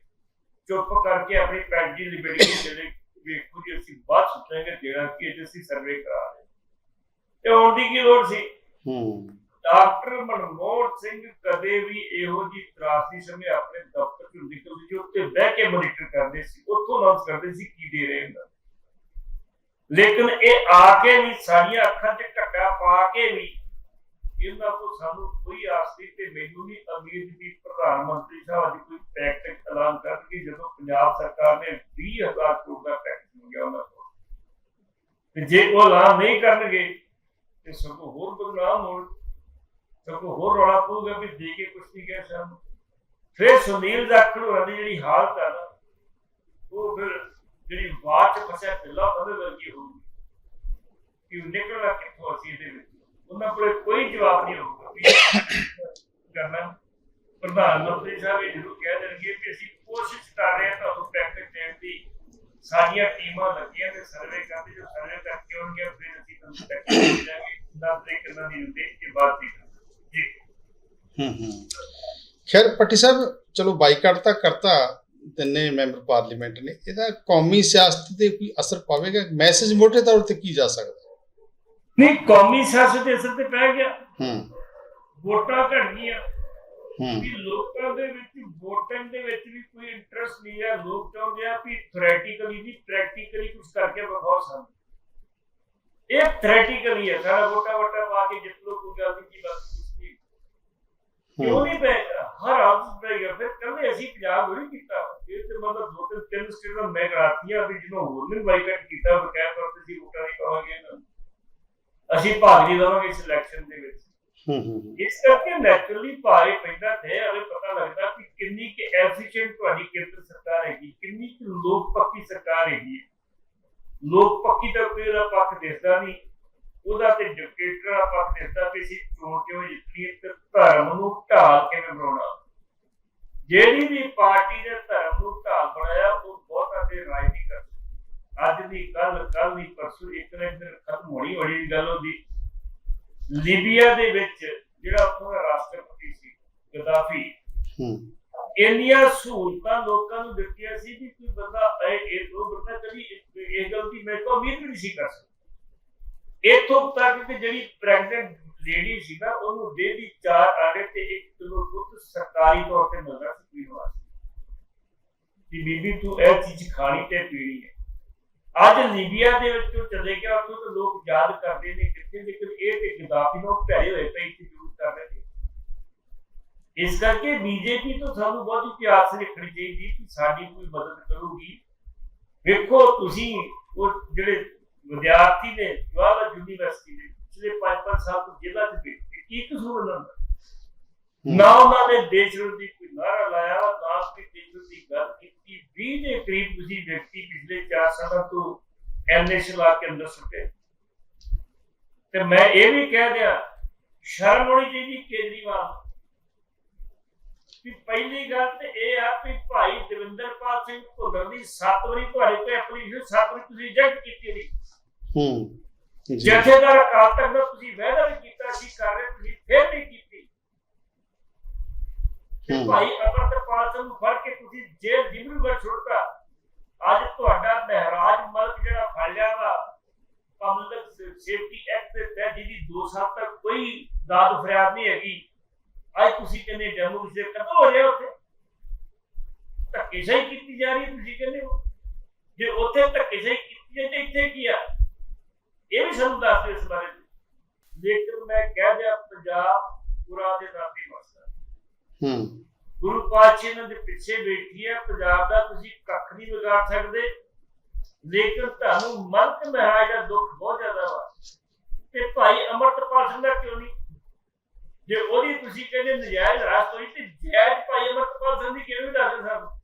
ਚੁੱਪ ਕਰਕੇ ਆਪਣੀ ਦੀ ਲਿਬਰਟੀ ਜਿਹੜੇ ਵੇਖੋ ਜੀ ਅਸੀਂ ਬਾਅਦ ਸੁਣਾਂਗੇ ਜਿਹੜਾ ਕਿ ਅੱਜ ਅਸੀਂ ਸਰਵੇ ਕਰਾ ਰਹੇ ਤੇ ਆਉਣ ਦੀ ਕੀ ਲੋੜ ਸੀ? ਹੂੰ। ਡਾਕਟਰ ਮਨਮੋਹਨ ਸਿੰਘ ਕਦੇ ਵੀ ਇਹੋ ਜੀ ਤਰਾਸਦੀ ਸਮੇਂ ਆਪਣੇ ਦਫ਼ਤਰ ਚੋਂ ਨਿਕਲਦੇ ਸੀ ਉੱਤੇ ਬਹਿ ਕੇ ਮੋਨੀਟਰ ਕਰਦੇ ਸੀ ਉੱਥੋਂ ਅਨਾਉਂਸ ਕਰਦੇ ਸੀ ਕੀ ਦੇ ਰਹੇ ਹੁੰਦਾ ਲੇਕਿਨ ਇਹ ਆ ਕੇ ਵੀ ਸਾਡੀਆਂ ਅੱਖਾਂ 'ਚ ਢੱਕਾ ਪਾ ਕੇ ਵੀ ਇਹਨਾਂ ਤੋਂ ਸਾਨੂੰ ਕੋਈ ਆਸ ਨਹੀਂ ਤੇ ਮੈਨੂੰ ਨਹੀਂ ਉਮੀਦ ਵੀ ਪ੍ਰਧਾਨ ਮੰਤਰੀ ਸਾਹਿਬ ਅੱਜ ਕੋਈ ਪੈਕਟ ਐਲਾਨ ਕਰਨਗੇ ਜਦੋਂ ਪੰਜਾਬ ਸਰਕਾਰ ਨੇ 20000 ਕਰੋੜ ਦਾ ਪੈਕਟ ਮੰਗਿਆ ਉਹਨਾਂ ਕੋਲ। ਤੇ ਜੇ ਉਹ ਐਲਾਨ ਨਹੀਂ ਕਰਨਗੇ ਤੇ ਸਗੋਂ ਹੋਰ ਬਦਨਾਮ ਹੋਣ ਸਗੋਂ ਹੋਰ ਰੌਲਾ ਪਊਗਾ ਵੀ ਦੇ ਕੇ ਕੁਛ ਨਹੀਂ ਗਿਆ ਸਾਨੂੰ। ਫਿਰ ਸੁਨੀਲ ਜਾਖੜ ਹੋਰਾਂ ਦੀ ਜਿਹੜੀ ਹਾਲਤ ਆ ਨਾ, ਉਹ ਫਿਰ ਜਿਹੜੀ ਬਾਤ ਚ ਫਸਿਆ ਪਿੱਲਾ ਉਹਦੇ ਵਰਗੀ ਹੋਊਗੀ। ਕਿ ਉਹ ਨਿਕਲਣਾ ਕਿੱਥੋਂ ਅਸੀਂ ਇਹਦੇ ਵਿੱਚ। ਉਹਨਾਂ ਕੋਲੇ ਕੋਈ ਜਵਾਬ ਨਹੀਂ ਹੋਊਗਾ ਵੀ ਕਰਨਾ। ਪ੍ਰਧਾਨ ਮੰਤਰੀ ਸਾਹਿਬ ਇਹ ਜ਼ਰੂਰ ਕਹਿ ਦੇਣਗੇ ਕਿ ਅਸੀਂ ਕੋਸ਼ਿਸ਼ ਕਰ ਰਹੇ ਹਾਂ ਤੁਹਾਨੂੰ ਪੈਕੇਜ ਦੇਣ ਦੀ। ਸਾਡੀਆਂ ਟੀਮਾਂ ਲੱਗੀਆਂ ਤੇ ਸਰਵੇ ਕਰਦੇ, ਜੋ ਸਰਵੇ ਕਰਕੇ ਆਉਣਗੇ, ਫਿਰ ਅਸੀਂ ਤੁਹਾਨੂੰ ਪੈਕੇਜ ਦੇ ਦਾਂਗੇ ਨਾ ਤੇ ਕਿੰਨਾ ਨਹੀਂ ਹੁੰਦੇ ਕਿ ਬਾਅਦ ਦੀ ਜੀ। ਹੂੰ ਹੂੰ। ਖੈਰ, ਪੱਟੀ ਸਾਹਿਬ, ਚਲੋ ਬਾਈਕਾਟ ਤਾਂ ਕਰਤਾ। ਤਿੰਨੇ ਮੈਂਬਰ ਪਾਰਲੀਮੈਂਟ ਨੇ ਇਹਦਾ ਕੌਮੀ ਸਿਆਸਤ ਤੇ ਕੋਈ ਅਸਰ ਪਾਵੇਗਾ? ਮੈਸੇਜ ਮੋਟੇ ਤੌਰ ਤੇ ਕੀ ਜਾ ਸਕਦਾ? ਨਹੀਂ ਕੌਮੀ ਸਿਆਸਤ ਦੇ ਅਸਰ ਤੇ ਪੈ ਗਿਆ। ਹੂੰ। ਵੋਟਾਂ ਘਟ ਗਈਆਂ। ਹੂੰ। ਵੀ ਲੋਕਾਂ ਦੇ ਵਿੱਚ ਵੋਟਾਂ ਦੇ ਵਿੱਚ ਵੀ ਕੋਈ ਇੰਟਰਸਟ ਨਹੀਂ ਹੈ। ਲੋਕ ਚਾਹੁੰਦੇ ਆ ਵੀ ਥਿਓਰੈਟੀਕਲੀ ਨਹੀਂ ਪ੍ਰੈਕਟੀਕਲੀ ਕੁਝ ਕਰਕੇ ਵਿਖਾਓ ਸਾਨੂੰ। ਇਹ ਥਿਓਰੈਟੀਕਲੀ ਹੈ। ਸਾਡਾ ਵੋਟਾਂ ਵੋਟਾਂ ਪਾ ਕੇ ਜਿੱਤ ਲੋ ਕੋਈ ਗੱਲ ਨਹੀਂ ਕੀ ਨਹੀਂ ਕਿਉਂ ਨਹੀਂ ਪਏਗਾ ਹਰ ਆਦਤ ਪਏਗਾ ਫਿਰ ਕਹਿੰਦੇ ਅਸੀਂ ਪੰਜਾਬ ਨਹੀਂ ਕੀਤਾ। ਇਹ ਤੇ ਮਤਲਬ ਦੋ ਤਿੰਨ ਤਿੰਨ ਸਟੇਟ ਦਾ ਮੈਂ ਕਰਾਤੀਆਂ ਵੀ ਜਿਹਨੂੰ ਹੋਰ ਨੇ ਬਾਈਕਾਟ ਕੀਤਾ ਬਕਾਇਆ ਪਰ ਤੁਸੀਂ ਵੋਟਾਂ ਨਹੀਂ ਪਾਵਾਂਗੇ ਨੂੰ। ਅਸੀਂ ਭਾਗ ਨਹੀਂ ਲਵਾਂਗੇ ਇਸ ਇਲੈਕਸ਼ਨ ਦੇ ਵਿੱਚ। ਹੂੰ ਹੂੰ ਇਸ ਕਰਕੇ ਨੈਚੁਰਲੀ ਭਾਰੇ ਪੈਂਦਾ ਤੇ ਹਲੇ ਪਤਾ ਲੱਗਦਾ ਕਿ ਕਿੰਨੀ ਕਿ ਐਫੀਸ਼ੀਐਂਟ ਤੁਹਾਡੀ ਕੇਂਦਰ ਸਰਕਾਰ ਹੈਗੀ ਕਿੰਨੀ ਕਿ ਲੋਕ ਪੱਕੀ ਸਰਕਾਰ ਹੈਗੀ ਹੈ। ਲੋਕ ਪੱਕੀ ਦਾ ਕੋਈ ਪੱਖ ਦਿਸਦਾ ਨਹੀਂ। ਉਹਦਾ ਤੇ ਡਿਕਟੇਟਰ ਦਾ ਪੱਖ ਦਿਸਦਾ ਵੀ ਅਸੀਂ ਚੋਣ ਕਿਉਂ ਜਿੱਤਣੀ ਤੇ ਧਰਮ ਨੂੰ ਢਾਲ ਕਿਵੇਂ ਬਣਾਉਣਾ। ਜਿਹੜੀ ਵੀ ਪਾਰਟੀ ਨੇ ਧਰਮ ਨੂੰ ਢਾਲ ਬਣਾਇਆ ਉਹ ਬਹੁਤਾ ਤੇ ਰਾਜਨੀਤੀ ਕਰ ਅੱਜ ਦੀ ਕੱਲ ਕੱਲ ਦੀ ਪਰਸੋਂ ਇੱਕ ਨਾ ਇੱਕ ਦਿਨ ਖਤਮ ਹੋਣੀ ਹੋਣੀ ਗੱਲ ਉਹਦੀ। ਲੀਬੀਆ ਦੇ ਵਿੱਚ ਜਿਹੜਾ ਦਾ ਰਾਸ਼ਟਰਪਤੀ ਸੀ ਗਦਾਫੀ ਹੂੰ। ਇੰਨੀਆਂ ਸਹੂਲਤਾਂ ਲੋਕਾਂ ਨੂੰ ਦਿੱਤੀਆਂ ਸੀ ਕਿ ਕੋਈ ਬੰਦਾ ਇਹ ਇਹ ਉਹ ਬੰਦਾ ਕਦੀ ਇਹ- ਇਹ ਗਲਤੀ ਮੇਰੇ ਤੋਂ ਉਮੀਦ ਵੀ ਨਹੀਂ ਸੀ ਕਰ ਸਕਦਾ। ਇੱਥੋਂ ਤੱਕ ਕਿ ਜਿਹੜੀ ਪ੍ਰੈਗਨੈਂਟ ਲੇਡੀ ਸੀ ਨਾ ਉਹਨੂੰ ਡੇਲੀ ਚਾਰ ਆਂਡੇ ਤੇ ਇੱਕ ਕਿਲੋ ਦੁੱਧ ਸਰਕਾਰੀ ਤੌਰ ਤੇ ਮਿਲਦਾ ਸੀ ਪੀਣ ਵਾਸਤੇ। ਕਿ ਬੀਬੀ ਤੂੰ ਇਹ ਚੀਜ਼ ਖਾਣੀ ਤੇ ਪੀਣੀ ਹੈ। ਅੱਜ ਲੀਬੀਆ ਦੇ ਵਿੱਚ ਉਹ ਚਲੇ ਗਿਆ, ਉੱਥੋਂ ਤਾਂ ਲੋਕ ਯਾਦ ਕਰਦੇ ਨੇ ਕਿੱਥੇ ਲੇਕਿਨ ਇਹ ਤੇ ਗਦਾਫੀ ਨੂੰ ਭੈੜੇ ਹੋਏ ਪਏ ਇੱਥੇ ਜ਼ਰੂਰ ਕਰ ਰਹੇ ਨੇ। ਇਸ ਕਰਕੇ ਬੀਜੇਪੀ ਤੋਂ ਸਾਨੂੰ ਬਹੁਤ ਇਤਿਹਾਸ ਰੱਖਣੀ ਚਾਹੀਦੀ ਕਿ ਸਾਡੀ ਕੋਈ ਮਦਦ ਕਰੂਗੀ। ਵੇਖੋ ਤੁਸੀਂ ਉਹ ਜਿਹੜੇ ਵਿਦਿਆਰਥੀ ਨੇ ਜਵਾਹਰ ਯੂਨੀਵਰਸਿਟੀ ਦੇ ਪਿਛਲੇ 5-5 ਸਾਲ ਤੋਂ ਜੇਲ੍ਹਾਂ 'ਚ ਬੈਠੇ ਕੀ ਕਸੂਰ ਉਹਨਾਂ ਦਾ? ਨਾ ਉਹਨਾਂ ਨੇ ਦੇਸ਼ ਵਿਰੋਧੀ ਕੋਈ ਨਾਰਾ ਲਾਇਆ ਨਾ ਕੋਈ ਦੇਸ਼ ਵਿਰੋਧੀ ਗੱਲ ਕੀਤੀ। 20 ਦੇ ਕਰੀਬ ਤੁਸੀਂ ਵਿਅਕਤੀ ਪਿਛਲੇ 4 ਸਾਲਾਂ ਤੋਂ ਐਮਨੇਸ਼ ਲਾ ਕੇ ਅੰਦਰ ਸੁੱਟੇ। ਤੇ ਮੈਂ ਇਹ ਵੀ ਕਹਿ ਦਿਆਂ ਸ਼ਰਮ ਹੋਣੀ ਚਾਹੀਦੀ ਕੇਜਰੀਵਾਲ ਨੂੰ। ਕਿ ਪਹਿਲੀ ਗੱਲ ਤੇ ਇਹ ਆ ਕਿ ਭਾਈ ਦਵਿੰਦਰਪਾਲ ਸਿੰਘ ਭੁੱਲਰ ਦੀ 7 ਵਾਰੀ ਤੁਹਾਡੇ ਤੇ ਐਪਲੀਕੇਸ਼ਨ 7 ਵਾਰੀ ਤੁਸੀਂ ਰਿਜੈਕਟ ਕੀਤੀ ਨਹੀਂ ਹੂੰ। ਜਥੇਦਾਰ ਅਕਾਲ ਤਖਤ ਦਾ ਤੁਸੀਂ ਵਾਅਦਾ ਵੀ ਕੀਤਾ ਸੀ ਕਰ ਰਹੇ ਤੁਸੀਂ ਫੇਰ ਨਹੀਂ ਕੀਤੀ। ਤੇ। ਭਾਈ ਅਮਰਤਪਾਲ ਸਿੰਘ ਨੂੰ ਫੜ ਕੇ ਤੁਸੀਂ ਜੇਲ੍ਹ ਡਿਬਰੂਗੜ੍ਹ ਛੋੜਤਾ ਅੱਜ ਤੁਹਾਡਾ ਮਹਿਰਾਜ ਮਲਕ ਜਿਹੜਾ ਫੜ ਲਿਆ ਵਾ ਪਬਲਿਕ ਸੇਫਟੀ ਐਕਟ ਦੇ ਤਹਿਤ ਜਿਹਦੀ 2 ਸਾਲ ਤੱਕ ਕੋਈ ਦਾਦ ਫਰਿਆਦ ਨਹੀਂ ਹੈਗੀ ਅੱਜ ਤੁਸੀਂ ਕਹਿੰਦੇ ਡੈਮੋਕ੍ਰੇਸੀ ਕਤਲ ਹੋ ਰਿਹਾ ਉੱਥੇ ਧੱਕੇਸ਼ਾਹੀ ਕੀਤੀ ਜਾ ਰਹੀ ਤੁਸੀਂ ਕਹਿੰਦੇ ਹੋ। ਜੇ ਉੱਥੇ ਧੱਕੇਸ਼ਾਹੀ ਕੀਤੀ ਹੈ ਤੇ ਇੱਥੇ ਕੀ ਆ? ਇਹ ਵੀ ਸਾਨੂੰ ਦੱਸ ਦਿਓ ਇਸ ਬਾਰੇ। ਲੇਕਿਨ ਮੈਂ ਕਹਿ ਦਿਆ ਪੰਜਾਬ ਪੂਰਾ ਦੇ ਨਾਤੀ ਮਸਲਾ ਹੂੰ। ਗੁਰੂ ਪਾਤਸ਼ਾਹ ਇਹਨਾਂ ਦੇ ਪਿੱਛੇ ਬੈਠੀ ਹੈ ਪੰਜਾਬ ਦਾ ਤੁਸੀਂ ਕੱਖ ਨਹੀਂ ਵਿਗਾੜ ਸਕਦੇ। ਲੇਕਿਨ ਤੁਹਾਨੂੰ ਮਨਕ ਮਹਾਰਾਜ ਦਾ ਦੁੱਖ ਬਹੁਤ ਜ਼ਿਆਦਾ ਵਾ। ਤੇ ਭਾਈ ਅਮਰਤਪਾਲ ਸਿੰਘ ਦਾ ਕਿਉਂ ਨਹੀਂ? ਜੇ ਉਹਦੀ ਤੁਸੀਂ ਕਹਿੰਦੇ ਨਜਾਇਜ਼ ਰਾਸਤ ਹੋਈ ਤੇ ਜਾਇਜ਼ ਭਾਈ ਅਮਰਤਪਾਲ ਸਿੰਘ ਦੀ ਕਿਉਂ ਨਹੀਂ ਦੱਸਦੇ ਸਾਨੂੰ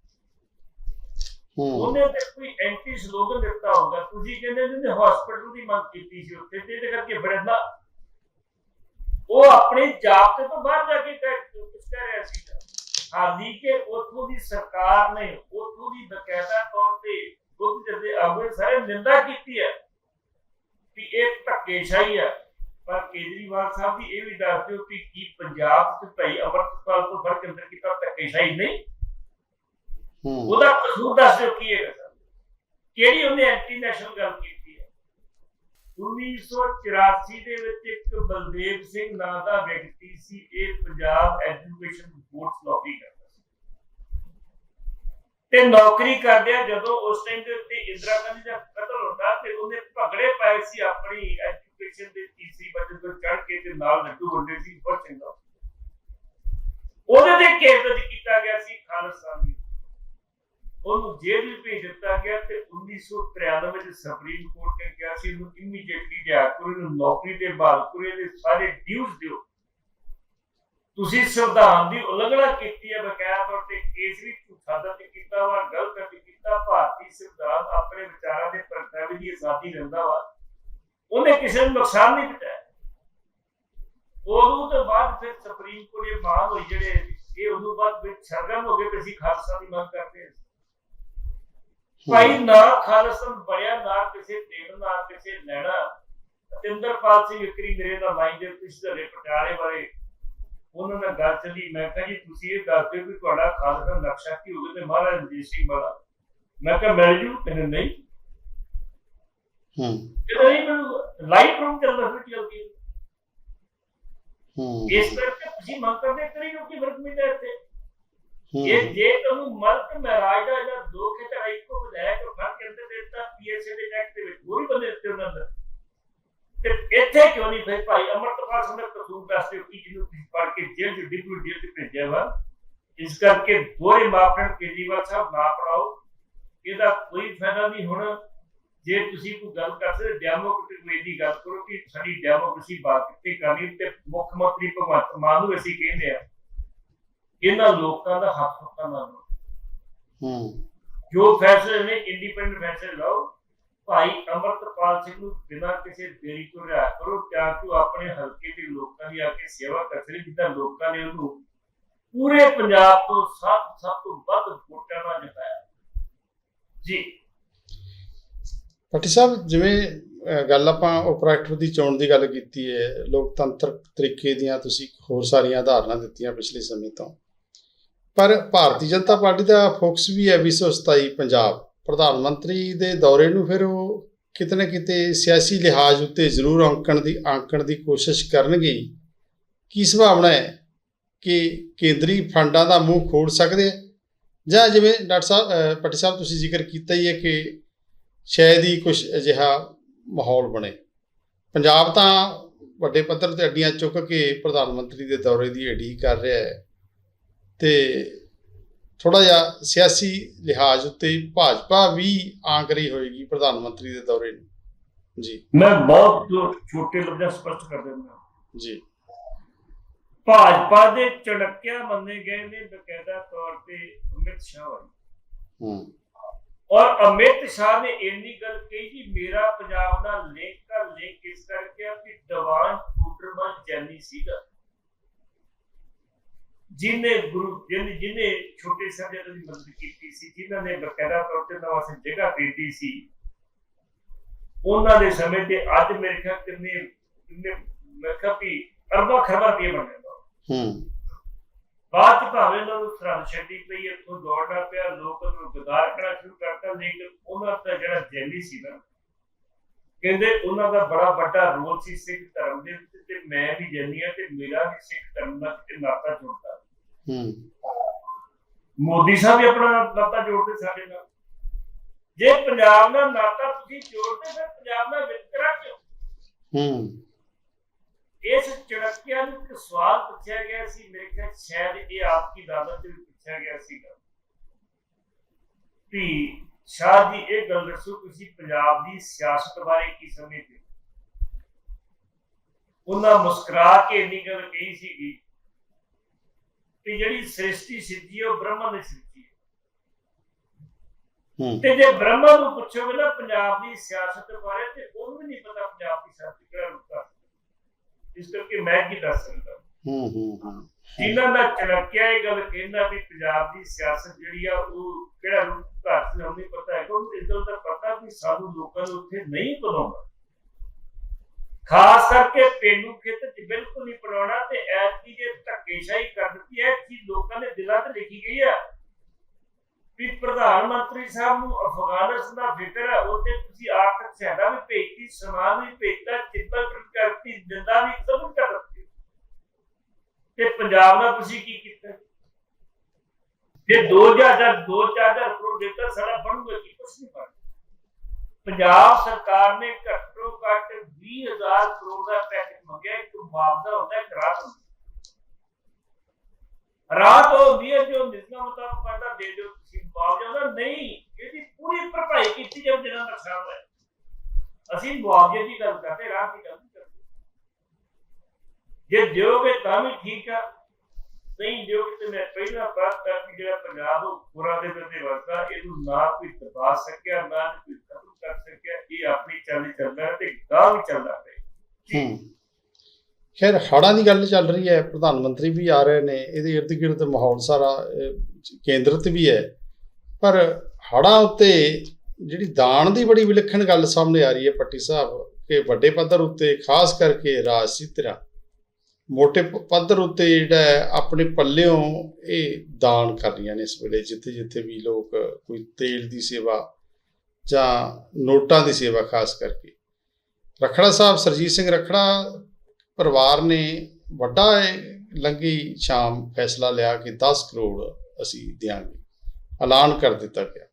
ਉਹਨੇ ਤੇ ਕੋਈ ਐਂਟੀ ਸਲੋਗਨ ਦਿੱਤਾ ਹੋਊਗਾ, ਤੁਸੀਂ ਕਹਿੰਦੇ ਜਿਹਨੇ ਹਸਪੀਟਲ ਦੀ ਮੰਗ ਕੀਤੀ ਸੀ ਉੱਥੇ, ਤੇ ਇਹਦੇ ਕਰਕੇ ਫੜਦਾ ਉਹ ਆਪਣੇ ਜਾਬਤੇ ਤੋਂ ਬਾਹਰ ਜਾ ਕੇ ਕੁਝ ਕਹਿ ਰਿਹਾ ਸੀ। ਹਾਲੀ ਕਿ ਉੱਥੋਂ ਦੀ ਸਰਕਾਰ ਨੇ ਉੱਥੋਂ ਦੀ ਬਕਾਇਦਾ ਤੌਰ ਤੇ ਬੁੱਧ ਜਦੇ ਆਗੂ ਸਾਰੇ ਨਿੰਦਾ ਕੀਤੀ ਹੈ ਕਿ ਇਹ ਧੱਕੇਸ਼ਾਹੀ ਹੈ। ਪਰ ਕੇਜਰੀਵਾਲ ਸਾਹਿਬ ਦੀ ਇਹ ਵੀ ਦੱਸ ਦਿਓ ਕਿ ਕੀ ਪੰਜਾਬ ਚ ਭਾਈ ਅਮਰਪਾਲ ਤੋਂ ਫ਼ਰਕ ਅੰਦਰ ਕੀਤਾ ਧੱਕੇਸ਼ਾਹੀ ਨਹੀਂ। ਉਹਦਾ ਕਸੂਰ ਦੱਸ ਦਿਓ ਕੀ ਹੈ ਕਿਹੜੀ ਉਹਨੇ ਐਂਟੀ ਨੈਸ਼ਨਲ ਗੱਲ ਕੀਤੀ ਹੈ? 1984 ਦੇ ਵਿੱਚ ਇੱਕ ਬਲਦੇਵ ਸਿੰਘ ਨਾਂ ਦਾ ਵਿਅਕਤੀ ਸੀ। ਇਹ ਪੰਜਾਬ ਐਜੂਕੇਸ਼ਨ ਬੋਰਡ ਨੌਕਰੀ ਕਰਦਾ ਸੀ। ਤੇ ਨੌਕਰੀ ਕਰਦਿਆਂ ਜਦੋਂ ਉਸ ਟਾਈਮ ਦੇ ਉੱਤੇ ਇੰਦਰਾ ਗਾਂਧੀ ਦਾ ਕਤਲ ਹੁੰਦਾ ਤੇ ਉਹਨੇ ਭਗੜੇ ਪਾਏ ਸੀ ਆਪਣੀ ਐਜੂਕੇਸ਼ਨ ਦੇ ਤੀਸਰੀ ਵਜੇ ਤੋਂ ਚੜ ਕੇ ਤੇ ਨਾਲ ਲੱਡੂ ਵੰਡੇ ਸੀ। ਬਹੁਤ ਚੰਗਾ। ਉਹਦੇ ਤੇ ਕੇਸ ਦਰਜ ਕੀਤਾ ਗਿਆ ਸੀ ਖਾਲਸਾਨੀ ਉਹਨੂੰ ਜੇਲ੍ਹ ਵਿੱਚ ਭੇਜ ਦਿੱਤਾ ਗਿਆ ਤੇ 1993 ਵਿੱਚ ਸੁਪਰੀਮ ਕੋਰਟ ਨੇ ਕਿਹਾ ਸੀ ਇਹਨੂੰ ਇਮੀਡੀਏਟਲੀ ਲਿਆ ਕਰੋ, ਇਹਨੂੰ ਨੌਕਰੀ ਤੇ ਬਹਾਲ ਕਰੋ ਇਹਦੇ ਸਾਰੇ ਡਿਊਜ਼ ਦਿਓ। ਤੁਸੀਂ ਸੰਵਿਧਾਨ ਦੀ ਉਲੰਘਣਾ ਕੀਤੀ ਹੈ ਬਕਾਇਆ ਤੌਰ ਤੇ ਕੇਸ ਵੀ ਝੂਠਾ ਦਰਜ ਕੀਤਾ ਵਾ, ਗਲਤ ਦਰਜ ਕੀਤਾ, ਭਾਰਤੀ ਸੰਵਿਧਾਨ ਆਪਣੇ ਵਿਚਾਰਾਂ ਦੇ ਪ੍ਰਗਟਾਵੇ ਦੀ ਆਜ਼ਾਦੀ ਦਿੰਦਾ ਵਾ। ਉਹਨੇ ਕਿਸੇ ਨੂੰ ਨੁਕਸਾਨ ਨਹੀਂ ਪਹੁੰਚਾਇਆ ਉਦੋਂ ਤੋਂ ਬਾਅਦ ਫਿਰ ਸੁਪਰੀਮ ਕੋਰਟ ਇਹ ਮਾਨ ਹੋਈ ਜਿਹੜੇ ਇਹ ਉਦੋਂ ਬਾਅਦ ਵਿੱਚ ਸਰਗਰਮ ਹੋ ਗਏ ਤੇ ਅਸੀਂ ਖਾਲਸਾ ਦੀ ਮੰਗ ਕਰਦੇ ਹਾਂ। ਭਾਈ ਨਾ ਖਾਲਸਨ ਬੜਿਆ ਨਾ ਕਿਸੇ ਦੇਣ ਨਾ ਕਿਸੇ ਲੈਣਾ ਸਤਿੰਦਰਪਾਲ ਸਿੰਘ ਵਿਕਰੀ ਮੇਰੇ ਨਾਲ ਲਾਈਨ ਦੇ ਪਿਛਲੇ ਪਟਿਆਲੇ ਬਾਰੇ। ਉਹਨਾਂ ਨਾਲ ਗੱਲ ਚੱਲੀ ਮੈਂ ਕਿਹਾ ਜੀ ਤੁਸੀਂ ਇਹ ਦੱਸ ਦਿਓ ਕਿ ਤੁਹਾਡਾ ਖਾਲਸਾ ਨਕਸ਼ਾ ਕੀ ਹੋਵੇ ਤੇ ਮਹਾਰਾਜ ਰਣਜੀਤ ਸਿੰਘ ਵਾਲਾ। ਮੈਂ ਕਿਹਾ ਮਿਲ ਜੂ ਕਹਿੰਦੇ ਨਹੀਂ। ਹੂੰ। ਜਦੋਂ ਨਹੀਂ ਮੈਨੂੰ ਲਾਈਟ ਰੂਮ ਚੱਲਦਾ ਫਿਰ ਚੱਲਦੀ ਹੂੰ। ਇਸ ਕਰਕੇ ਤੁਸੀਂ ਮੰਗ ਕਰਦੇ ਕਰੀ ਕਿਉਂਕਿ ਵਰਕ ਮਿਲਦਾ ਇੱਥੇ। ਹੂੰ। ਇਹ ਜੇ ਤੁਹਾਨੂੰ ਮਲਕ ਮਹਾਰਾਜ ਦਾ ਜਾਂ ਦੋ ਖੇਤਰ ਇੱਕੋ ਵਿਧਾਇਕ ਫ਼ਰਕ ਕਰਦੇ ਦਿੱਤਾ, ਪੀਐਸਏ ਦੇ ਟੈਕਸ ਦੇ ਵਿੱਚ ਉਹ ਵੀ ਬੰਦੇ ਦਿੱਤੇ ਉਹਨਾਂ ਅੰਦਰ। ਤੇ ਇੱਥੇ ਕਿਉਂ ਨਹੀਂ ਫਿਰ ਭਾਈ ਅਮਰਤਪਾਲ ਸਿੰਘ ਦਾ ਕਸੂਰ ਦੱਸਦੇ ਹੋ ਕਿ ਜਿਹਨੂੰ ਤੁਸੀਂ ਕੇ ਜੇਲ੍ਹ ਚ ਡਿਪੂ ਜੇਲ੍ਹ ਚ ਭੇਜਿਆ ਵਾ। ਇਸ ਕਰਕੇ ਦੋਹਰੇ ਮਾਪਦੰਡ ਕੇਜਰੀਵਾਲ ਸਾਹਿਬ ਨਾ ਪੜਾਓ ਇਹਦਾ ਕੋਈ ਫਾਇਦਾ ਨਹੀਂ ਹੁਣ। ਜੇ ਤੁਸੀਂ ਕੋਈ ਗੱਲ ਕਰਦੇ ਡੈਮੋਕ੍ਰੈਟਿਕ ਵੇ ਦੀ ਗੱਲ ਕਰੋ ਕਿ ਸਾਡੀ ਡੈਮੋਕ੍ਰੇਸੀ ਬਾਤ ਕਿਤੇ ਕਰਨੀ ਤੇ ਮੁੱਖ ਮੰਤਰੀ ਭਗਵੰਤ ਮਾਨ ਨੂੰ ਅਸੀਂ ਕਹਿੰਦੇ ਆ ਇਹਨਾਂ ਲੋਕਾਂ ਦਾ ਹੱਕ ਹੁਕਮ ਨਾ ਲਓ ਹੂੰ। ਜੋ ਫੈਸਲੇ ਨੇ ਇੰਡੀਪੈਂਡੈਂਟ ਫੈਸਲੇ ਲਓ। ਭਾਈ ਅਮਰਤਪਾਲ ਸਿੰਘ ਨੂੰ ਬਿਨਾਂ ਕਿਸੇ ਦੇਰੀ ਤੋਂ ਰਿਹਾ ਕਰੋ ਤਾਂ ਕਿ ਉਹ ਆਪਣੇ ਹਲਕੇ ਦੇ ਲੋਕਾਂ ਦੀ ਆ ਕੇ ਸੇਵਾ ਕਰ ਸਕੇ ਜਿੱਦਾਂ ਲੋਕਾਂ ਨੇ ਉਹਨੂੰ ਪੂਰੇ ਪੰਜਾਬ ਤੋਂ ਸਭ ਸਭ ਤੋਂ ਵੱਧ ਵੋਟਾਂ ਨਾਲ ਜਿਤਾਇਆ। ਜੀ। ਪੱਟੀ ਸਾਹਿਬ ਜਿਵੇਂ ਗੱਲ ਆਪਾਂ ਉਪਰਾਸ਼ਟਰਪਤੀ ਦੀ ਚੋਣ ਦੀ ਗੱਲ ਕੀਤੀ ਹੈ ਲੋਕਤੰਤਰਕ ਤਰੀਕੇ ਦੀਆਂ ਤੁਸੀਂ ਹੋਰ ਸਾਰੀਆਂ ਉਦਾਹਰਨਾਂ ਦਿੱਤੀਆਂ ਪਿਛਲੇ ਸਮੇਂ ਤੋਂ। ਪਰ ਭਾਰਤੀ ਜਨਤਾ ਪਾਰਟੀ ਦਾ ਫੋਕਸ ਵੀ ਹੈ 227 ਪੰਜਾਬ। ਪ੍ਰਧਾਨ ਮੰਤਰੀ ਦੇ ਦੌਰੇ ਨੂੰ ਫਿਰ ਉਹ ਕਿਤੇ ਨਾ ਕਿਤੇ ਸਿਆਸੀ ਲਿਹਾਜ਼ ਉੱਤੇ ਜ਼ਰੂਰ ਆਂਕਣ ਦੀ ਆਂਕਣ ਦੀ ਕੋਸ਼ਿਸ਼ ਕਰਨਗੇ। ਕੀ ਸੰਭਾਵਨਾ ਹੈ ਕਿ ਕੇਂਦਰੀ ਫੰਡਾਂ ਦਾ ਮੂੰਹ ਖੋਲ ਸਕਦੇ ਆ ਜਾਂ ਜਿਵੇਂ ਡਾਕਟਰ ਸਾਹਿਬ ਪੱਟੀ ਸਾਹਿਬ, ਤੁਸੀਂ ਜ਼ਿਕਰ ਕੀਤਾ ਹੀ ਹੈ ਕਿ ਸ਼ਾਇਦ ਹੀ ਕੁਝ ਅਜਿਹਾ ਮਾਹੌਲ ਬਣੇ। ਪੰਜਾਬ ਤਾਂ ਵੱਡੇ ਪੱਧਰ ਤੇ ਅੱਡੀਆਂ ਚੁੱਕ ਕੇ ਪ੍ਰਧਾਨ ਮੰਤਰੀ ਦੇ ਦੌਰੇ ਦੀ ਉਡੀਕ ਕਰ ਰਿਹਾ ਹੈ। ਤੇ ਥੋੜਾ ਜਿਹਾ ਸਿਆਸੀ ਲਿਹਾਜ਼ ਉੱਤੇ ਭਾਜਪਾ ਵੀ ਆਂਕ ਰਹੀ ਹੋਏਗੀ ਪ੍ਰਧਾਨ ਮੰਤਰੀ ਦੇ ਦੌਰੇ ਨੂੰ। ਜੀ। ਮੈਂ ਬਹੁਤ ਛੋਟੇ ਲਫ਼ਜ਼ਾਂ ਸਪਸ਼ਟ ਕਰ ਦਿੰਦਾ। ਜੀ। ਭਾਜਪਾ ਦੇ ਚੜਕਿਆ ਮੰਨੇ ਗਏ ਨੇ ਬਕਾਇਦਾ ਤੌਰ ਤੇ ਅਮਿਤ ਸ਼ਾਹ ਵਾਲੀ ਹੂੰ। ਔਰ ਅਮਿਤ ਸ਼ਾਹ ਨੇ ਇੰਨੀ ਗੱਲ ਕਹੀ ਕਿ ਮੇਰਾ ਪੰਜਾਬ ਨਾਲ ਲਿੰਕ ਕਰ ਲਿੰਕ ਇਸ ਕਰਕੇ ਆ ਕਿ ਦੀਵਾਨ ਟੂਟਰਮਲ ਜੈਨੀ ਸੀਗਾ। ਜਿਨੇ ਗੁਰੂ ਜਿਨੇ ਜਿਨੇ ਛੋਟੇ ਸਾਹਿਬਜ਼ਾਦੇ ਦੀ ਮਦਦ ਕੀਤੀ ਸੀ ਜਿਨ੍ਹਾਂ ਨੇ ਬਕਾਇਦਾ ਤੌਰ ਤੇ ਨਵਾਂ ਸਿੰਘ ਜਗ੍ਹਾ ਦਿੱਤੀ ਸੀ ਉਹਨਾਂ ਦੇ ਸਮੇਂ ਤੇ ਅੱਜ ਮੇਰੇ ਖਿਆਲ ਕਿੰਨੇ ਕਿੰਨੇ ਮੈਂ ਕਿਹਾ ਵੀ ਅਰਬਾਂ ਖਰਬਾਂ ਰੁਪਏ ਬਣ ਜਾਂਦਾ ਹੂੰ। ਬਾਅਦ ਚ ਭਾਵੇਂ ਉਹਨਾਂ ਨੂੰ ਸਰਹੰਦ ਛੱਡੀ ਪਈ ਇੱਥੋਂ ਦੌੜਨਾ ਪਿਆ ਲੋਕ ਨੂੰ ਗਦਾਰ ਕਰਨਾ ਸ਼ੁਰੂ ਕਰਤਾ ਲੇਕਿਨ ਉਹਨਾਂ ਦਾ ਜਿਹੜਾ ਜੈਲੀ ਸੀ ਨਾ ਕਹਿੰਦੇ ਉਹਨਾਂ ਦਾ ਬੜਾ ਵੱਡਾ ਰੋਲ ਸੀ ਸਿੱਖ ਧਰਮ ਦੇ ਵਿੱਚ ਤੇ ਮੈਂ ਵੀ ਜੈਨੀ ਹਾਂ ਤੇ ਮੇਰਾ ਵੀ ਸਿੱਖ ਧਰਮ ਨਾਲ ਕਿਤੇ ਨਾਤਾ ਜੁੜਦਾ। ਹੂੰ। ਮੋਦੀ ਸਾਹਿਬ ਵੀ ਆਪਣਾ ਨਾਤਾ ਜੋੜਦੇ ਸਾਡੇ ਨਾਲ। ਜੇ ਪੰਜਾਬ ਨਾਲ ਨਾਤਾ ਤੁਸੀਂ ਜੋੜਦੇ ਫਿਰ ਪੰਜਾਬ ਨਾਲ ਵਿਤਕਰਾ ਕਿਉਂ? ਹੂੰ। ਇਸ ਚੜਕਿਆ ਨੂੰ ਇੱਕ ਸਵਾਲ ਪੁੱਛਿਆ ਗਿਆ ਸੀ ਮੇਰੇ ਖਿਆਲ ਸ਼ਾਇਦ ਇਹ ਦਾਦਤ ਦੇ ਵਿੱਚ ਪੁੱਛਿਆ ਗਿਆ ਸੀਗਾ। ਵੀ ਸ਼ਾਹ ਜੀ ਇਹ ਗੱਲ ਦੱਸੋ ਤੁਸੀਂ ਪੰਜਾਬ ਦੀ ਸਿਆਸਤ ਬਾਰੇ ਕੀ ਸਮਝਦੇ? ਉਹਨਾਂ ਮੁਸਕਰਾ ਕੇ ਇੰਨੀ ਗੱਲ ਕਹੀ ਸੀਗੀ ਕਿ ਜਿਹੜੀ ਸ੍ਰਿਸ਼ਟੀ ਸਿੱਧੀ ਉਹ ਬ੍ਰਹਮਾ ਨੇ ਸਿੱਧੀ ਹੈ। ਤੇ ਜੇ ਬ੍ਰਹਮਾ ਨੂੰ ਪੁੱਛੋਗੇ ਨਾ ਪੰਜਾਬ ਦੀ ਸਿਆਸਤ ਬਾਰੇ ਤੇ ਉਹਨੂੰ ਵੀ ਨਹੀਂ ਪਤਾ ਪੰਜਾਬ ਦੀ ਸਿਆਸਤ ਕਿਹੜਾ ਰੁਕਾ ਇਸ ਕਰਕੇ ਮੈਂ ਕੀ ਦੱਸ ਸਕਦਾ? ਹੂੰ ਹੂੰ ਹੂੰ। ਜਿਨ੍ਹਾਂ ਦਾ ਚੜਕਿਆ ਇਹ ਗੱਲ ਕਹਿੰਦਾ ਵੀ ਪੰਜਾਬ ਦੀ ਸਿਆਸਤ ਜਿਹੜੀ ਆ ਉਹ ਕਿਹੜਾ ਰੂਪ ਨਹੀਂ ਪਤਾ ਹੈ ਕਿਉਂਕਿ ਇਸ ਦਾ ਪਤਾ ਵੀ ਸਾਨੂੰ ਲੋਕਾਂ ਨੂੰ ਉੱਥੇ ਨਹੀਂ ਪੜਾਉਣਾ ਖਾਸ ਕਰਕੇ ਪੇਂਡੂ ਖੇਤਰ 'ਚ ਬਿਲਕੁਲ ਨਹੀਂ ਪੜਾਉਣਾ ਤੇ ਐਤਕੀ ਜੇ ਧੱਕੇਸ਼ਾਹੀ ਕਰ ਦਿੱਤੀ ਹੈ ਕਿ ਲੋਕਾਂ ਦੇ ਦਿਲਾਂ ਤੇ ਲਿਖੀ ਗਈ ਆ। ਵੀ ਪ੍ਰਧਾਨ ਮੰਤਰੀ ਸਾਹਿਬ ਨੂੰ ਅਫਗਾਨਿਸਤਾਨ ਦਾ ਫਿਕਰ ਹੈ ਉੱਥੇ ਤੁਸੀਂ ਆਰਥਿਕ ਸਹਾਇਤਾ ਵੀ ਭੇਜਤੀ ਸਮਾਨ ਵੀ ਭੇਜਤਾ ਚਿੰਤਾ ਕਰਤੀ ਜਿੰਦਾ ਵੀ ਸਭ ਕਰ ਦਿੱਤੀ। ਤੇ ਪੰਜਾਬ ਦਾ ਤੁਸੀਂ ਕੀ ਕੀਤਾ? ਜੇ 2000 2000 ਕਰੋੜ ਦਿੱਤਾ ਸਾਡਾ ਬਣੂਗਾ ਕੀ? ਕੁਛ ਨਹੀਂ ਬਣਦਾ। ਪੰਜਾਬ ਸਰਕਾਰ ਨੇ ਘੱਟੋ ਘੱਟ 20000 ਕਰੋੜ ਦਾ ਪੈਕੇਜ ਮੰਗਿਆ, ਇੱਕ ਮੁਆਵਜ਼ਾ ਹੁੰਦਾ ਹੈ ਰਾਤ ਰਾਤ ਹੁੰਦੀ ਹੈ ਜੋ ਨਿਯਮਾਂ ਮੁਤਾਬਕ ਬਣਦਾ, ਦੇ ਦਿਓ ਤੁਸੀਂ ਮੁਆਵਜ਼ਾ ਉਹਦਾ ਨਹੀਂ, ਇਹਦੀ ਪੂਰੀ ਭਰਪਾਈ ਕੀਤੀ ਜਾਵੇ ਜਿਹਨਾਂ ਦਾ ਨੁਕਸਾਨ ਹੋਇਆ ਅਸੀਂ ਮੁਆਵਜ਼ੇ ਦੀ ਗੱਲ ਕਰਦੇ ਰਾਤ ਦੀ ਗੱਲ ਨਹੀਂ ਕਰਦੇ। ਜੇ ਦਿਓਗੇ ਤਾਂ ਵੀ ਠੀਕ ਆ, ਨਹੀਂ ਦਿਓਗੇ ਤੇ ਮੈਂ ਪਹਿਲਾਂ ਬਾਤ ਕਰ ਜਿਹੜਾ ਪੰਜਾਬ ਉਹ ਪੂਰਾ ਦੇ ਬੰਦੇ ਵਰਤਾ ਇਹਨੂੰ ਨਾ ਕੋਈ ਦਬਾ ਸਕਿਆ, ਨਾ ਕੋਈ ਖਤਮ ਕਰ ਸਕਿਆ ਇਹ ਆਪਣੀ ਚਾਲੀ ਚੱਲਦਾ ਤੇ ਗਾਂ ਵੀ ਚੱਲਦਾ ਹੈ ਹੂੰ। ਖੈਰ ਹੜ੍ਹਾਂ ਦੀ ਗੱਲ ਚੱਲ ਰਹੀ ਹੈ ਪ੍ਰਧਾਨ ਮੰਤਰੀ ਵੀ ਆ ਰਹੇ ਨੇ ਇਹਦੇ ਇਰਦ ਗਿਰਦ ਮਾਹੌਲ ਸਾਰਾ ਕੇਂਦਰਿਤ ਵੀ ਹੈ। ਪਰ ਹੜ੍ਹਾਂ ਉੱਤੇ ਜਿਹੜੀ ਦਾਨ ਦੀ ਬੜੀ ਵਿਲੱਖਣ ਗੱਲ ਸਾਹਮਣੇ ਆ ਰਹੀ ਹੈ ਪੱਟੀ ਸਾਹਿਬ ਕਿ ਵੱਡੇ ਪੱਧਰ ਉੱਤੇ ਖਾਸ ਕਰਕੇ ਰਾਜਸੀ ਧਿਰਾਂ ਮੋਟੇ ਪੱਧਰ ਉੱਤੇ ਜਿਹੜਾ ਹੈ, ਆਪਣੇ ਪੱਲਿਓਂ ਇਹ ਦਾਨ ਕਰ ਰਹੀਆਂ ਨੇ ਇਸ ਵੇਲੇ ਜਿੱਥੇ ਜਿੱਥੇ ਵੀ ਲੋਕ ਕੋਈ ਤੇਲ ਦੀ ਸੇਵਾ ਜਾਂ ਨੋਟਾਂ ਦੀ ਸੇਵਾ ਖਾਸ ਕਰਕੇ। ਰਖੜਾ ਸਾਹਿਬ ਸਰਜੀਤ ਸਿੰਘ ਰਖੜਾ ਪਰਿਵਾਰ ਨੇ ਵੱਡਾ ਲੰਗੀ ਸ਼ਾਮ ਫੈਸਲਾ ਲਿਆ ਕਿ 10 ਕਰੋੜ ਅਸੀਂ ਦਿਆਂਗੇ। ਐਲਾਨ ਕਰ ਦਿੱਤਾ ਗਿਆ।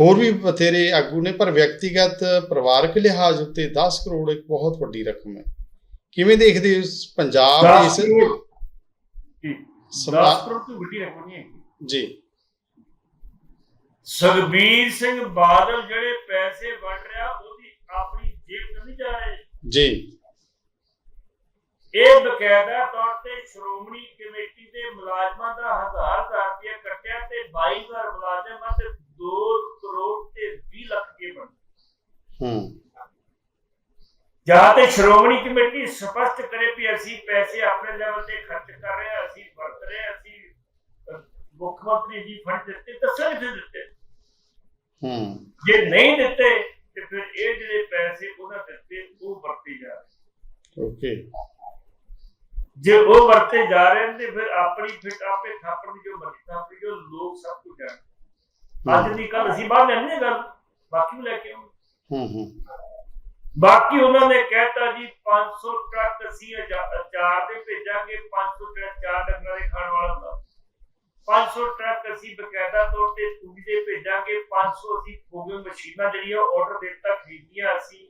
ਹੋਰ ਵੀ ਬਥੇਰੇ ਆਗੂ ਨੇ ਪਰ ਵਿਅਕਤੀਗਤ ਪਰਿਵਾਰਕ ਲਿਹਾਜ਼ ਉੱਤੇ 10 ਕਰੋੜ ਇੱਕ ਬਹੁਤ ਵੱਡੀ ਰਕਮ ਹੈ। ਕਿਵੇਂ ਦੇਖਦੇ ਹੋ ਪੰਜਾਬ ਦੇ ਇਸ ਜੀ ਸਮਾ- 10 ਕਰੋੜ ਤੋਂ ਵੱਡੀ ਰਕਮ ਨਹੀਂ ਹੈ ਜੀ। ਸੁਖਬੀਰ ਸਿੰਘ ਬਾਦਲ ਜਿਹੜੇ ਪੈਸੇ ਵੰਡ ਰਿਹਾ ਉਹਦੀ ਆਪਣੀ ਜੇਬ ਤੋਂ ਨਹੀਂ ਜਾ ਰਹੇ। ਜੀ। ਇਹ ਬਕਾਇਦਾ ਤੌਰ ਤੇ ਸ਼੍ਰੋਮਣੀ ਕਮੇਟੀ ਦੇ ਮੁਲਾਜ਼ਮਾਂ ਦਾ ਹਜ਼ਾਰ ਹਜ਼ਾਰ ਰੁਪਇਆ ਕੱਟਿਆ ਤੇ 22000 ਮੁਲਾਜ਼ਮਾਂ ਤੇ 2 ਕਰੋੜ ਤੇ 20 ਲੱਖ ਕੇ ਬਣ ਹੂੰ। ਜਾਂ ਤੇ ਸ਼੍ਰੋਮਣੀ ਕਮੇਟੀ ਸਪਸ਼ਟ ਕਰੇ ਵੀ ਅਸੀਂ ਪੈਸੇ ਆਪਣੇ ਲੈਵਲ ਤੇ ਖਰਚ ਕਰ ਰਹੇ ਹਾਂ ਅਸੀਂ ਵਰਤ ਰਹੇ ਹਾਂ ਅਸੀਂ ਮੁੱਖ ਮੰਤਰੀ ਜੀ ਫੰਡ ਦਿੱਤੇ ਦੱਸੋ ਕਿੱਥੇ ਦਿੱਤੇ। ਹੂੰ। ਜੇ ਨਹੀਂ ਦਿੱਤੇ ਤੇ ਫਿਰ ਇਹ ਜਿਹੜੇ ਪੈਸੇ ਉਹਨਾਂ ਦਿੱਤੇ ਉਹ ਵਰਤੇ ਜਾ ਰਹੇ ਓਕੇ। ਜੇ ਉਹ ਵਰਤੇ ਜਾ ਰਹੇ ਨੇ ਤੇ ਫਿਰ ਆਪਣੀ ਫਿੱਟ ਆਪੇ ਥਾਪਣ ਦੀ ਜੋ ਮਰਜ਼ੀ ਥਾਪੜੀ ਜੋ ਲੋਕ ਸਭ ਕੁਝ ਜਾਣ ਅੱਜ ਦੀ ਕੱਲ ਅਸੀਂ ਬਾਹਰ ਲੈਣੀ ਗੱਲ ਬਾਕੀ ਵੀ ਲੈ ਕੇ ਆਉਂ ਹੂੰ ਹੂੰ। ਬਾਕੀ ਉਹਨਾਂ ਨੇ ਕਹਿਤਾ ਜੀ 500 ਟਰੱਕ ਅਸੀਂ ਅਚਾਰ ਦੇ ਭੇਜਾਂਗੇ 500 ਟਰੱਕ ਚਾਰ ਡੰਗਰਾਂ ਦੇ ਖਾਣ ਵਾਲਾ ਹੁੰਦਾ 500 ਟਰੱਕ ਅਸੀਂ ਬਕਾਇਦਾ ਤੌਰ ਤੇ ਤੂੜੀ ਦੇ ਭੇਜਾਂਗੇ 500 ਅਸੀਂ ਫੋਗਿੰਗ ਮਸ਼ੀਨਾਂ ਜਿਹੜੀਆਂ ਆਰਡਰ ਦਿੱਤਾ ਖਰੀਦੀਆਂ ਅਸੀਂ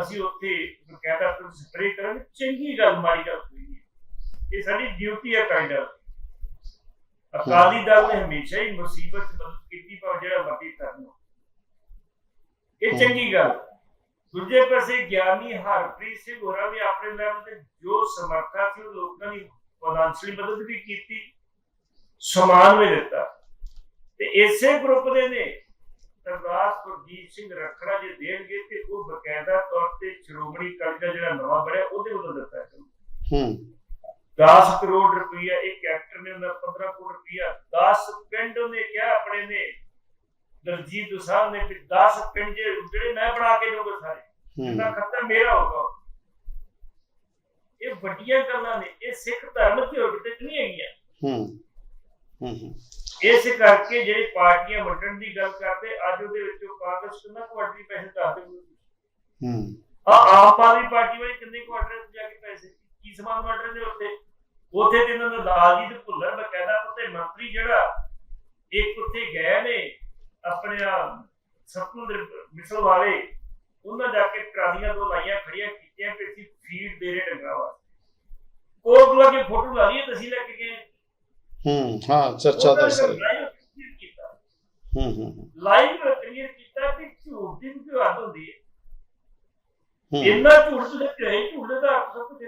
ਅਸੀਂ ਉੱਥੇ ਬਕਾਇਦਾ ਤੌਰ ਸਪਰੇ ਕਰਾਂਗੇ। ਚੰਗੀ ਗੱਲ ਮਾੜੀ ਗੱਲ ਕੋਈ ਨਹੀਂ ਇਹ ਸਾਡੀ ਡਿਊਟੀ ਹੈ ਕਾਇਦਾ ਅਕਾਲੀ ਦਲ ਨੇ ਹਮੇਸ਼ਾ ਹੀ ਮੁਸੀਬਤ ਮਦਦ ਕੀਤੀ ਪਰ ਜਿਹੜਾ ਮਰਦੀ ਕਰਨਾ ਇਹ ਚੰਗੀ ਗੱਲ। ਦੂਜੇ ਪਾਸੇ ਗਿਆਨੀ ਹਰਪ੍ਰੀਤ ਸਿੰਘ ਹੋਰਾਂ ਨੇ ਆਪਣੇ ਲੈਵਲ ਤੇ ਜੋ ਸਮਰੱਥਾ ਸੀ ਉਹ ਲੋਕਾਂ ਦੀ ਫਾਈਨੈਂਸ਼ੀਅਲੀ ਮਦਦ ਵੀ ਕੀਤੀ ਸਮਾਨ ਵੀ ਦਿੱਤਾ। ਤੇ ਇਸੇ ਗਰੁੱਪ ਦੇ ਨੇ ਸਰਦਾਰ ਸੁਰਜੀਤ ਸਿੰਘ ਰੱਖੜਾ ਜੇ ਦੇਣਗੇ ਤੇ ਉਹ ਬਕਾਇਦਾ ਤੌਰ ਤੇ ਸ਼੍ਰੋਮਣੀ ਅਕਾਲੀ ਦਲ ਜਿਹੜਾ ਨਵਾਂ ਬਣਿਆ ਉਹਦੇ ਵੱਲੋਂ ਦਿੱਤਾ ਹੈ ਹੂੰ। 10 ਕਰੋੜ ਰੁਪਈਆ ਇੱਕ ਐਕਟਰ ਨੇ ਉਹਨਾਂ 15 ਕਰੋੜ ਰੁਪਈਆ। 10 ਪਿੰਡ ਉਹਨੇ ਕਿਹਾ ਆਪਣੇ ਨੇ ਦਲਜੀਤ ਦੋਸਾਂਝ ਨੇ ਵੀ 10 ਪਿੰਡ ਜਿਹੜੇ ਮੈਂ ਬਣਾ ਕੇ ਦਊਂਗਾ ਸਾਰੇ ਹੂੰ। ਖਰਚਾ ਮੇਰਾ ਹੋਗਾ ਇਹ ਵੱਡੀਆਂ ਗੱਲਾਂ ਨੇ ਇਹ ਸਿੱਖ ਧਰਮ ਤੇ ਹੋਰ ਕਿਤੇ ਨਹੀਂ ਹੈਗੀਆਂ। ਹੂੰ। ਹੂੰ ਹੂੰ। ਇਸ ਕਰਕੇ ਜਿਹੜੇ ਪਾਰਟੀਆਂ ਵੰਡਣ ਦੀ ਗੱਲ ਕਰਦੇ ਅੱਜ ਉਹਦੇ ਵਿੱਚੋਂ ਕਾਂਗਰਸ ਕਿੰਨਾ ਕੁਆਟਰੀ ਪੈਸੇ ਦੱਸ ਦੇ ਹੂੰ। ਆ ਆਮ ਆਦਮੀ ਪਾਰਟੀ ਵਾਲੇ ਕਿੰਨੇ ਕੁਆਟਰ ਜਾ ਕੇ ਪੈਸੇ? ਕੀ ਸਮਾਨ ਵੰਡ ਨੇ ਉੱਥੇ ਉੱਥੇ ਤੇ ਇਹਨਾਂ ਦਾ ਲਾਲ ਜੀ ਤੇ ਭੁੱਲਰ ਬਕਾਇਦਾ ਉੱਥੇ ਮੰਤਰੀ ਜਿਹੜਾ ਇੱਕ ਉੱਥੇ ਗਏ ਨੇ ਆਪਣੇ ਆ ਸਤਿੰਦਰ ਮਿਸਲ ਵਾਲੇ ਉਹਨਾਂ ਜਾ ਕੇ ਟਰਾਲੀਆਂ ਤੋਂ ਲਾਈਆਂ ਖੜੀਆਂ ਕੀਤੀਆਂ ਕਿ ਅਸੀਂ ਫੀਡ ਦੇ ਰਹੇ ਡੰਗਰਾਂ ਵਾਸਤੇ। ਕੋਲ ਕੇ ਫੋਟੋ ਲਾ ਲਈਏ ਤੁਸੀਂ ਲੈ ਕੇ ਗਏ। ਹੂੰ ਹਾਂ ਚਰਚਾ ਦਾ ਸਰ ਹੂੰ ਹੂੰ ਲਾਈਵ ਕਲੀਅਰ ਕੀਤਾ ਕਿ ਝੂਠ ਦੀ ਵੀ ਹੱਦ ਹੁੰਦੀ ਹੈ? ਇੰਨਾ ਝੂਠ ਤੁਸੀਂ ਕਹੇ ਝੂਠ ਦਾ ਅਰਥ ਸਭ ਕੁਝ ਦੇ।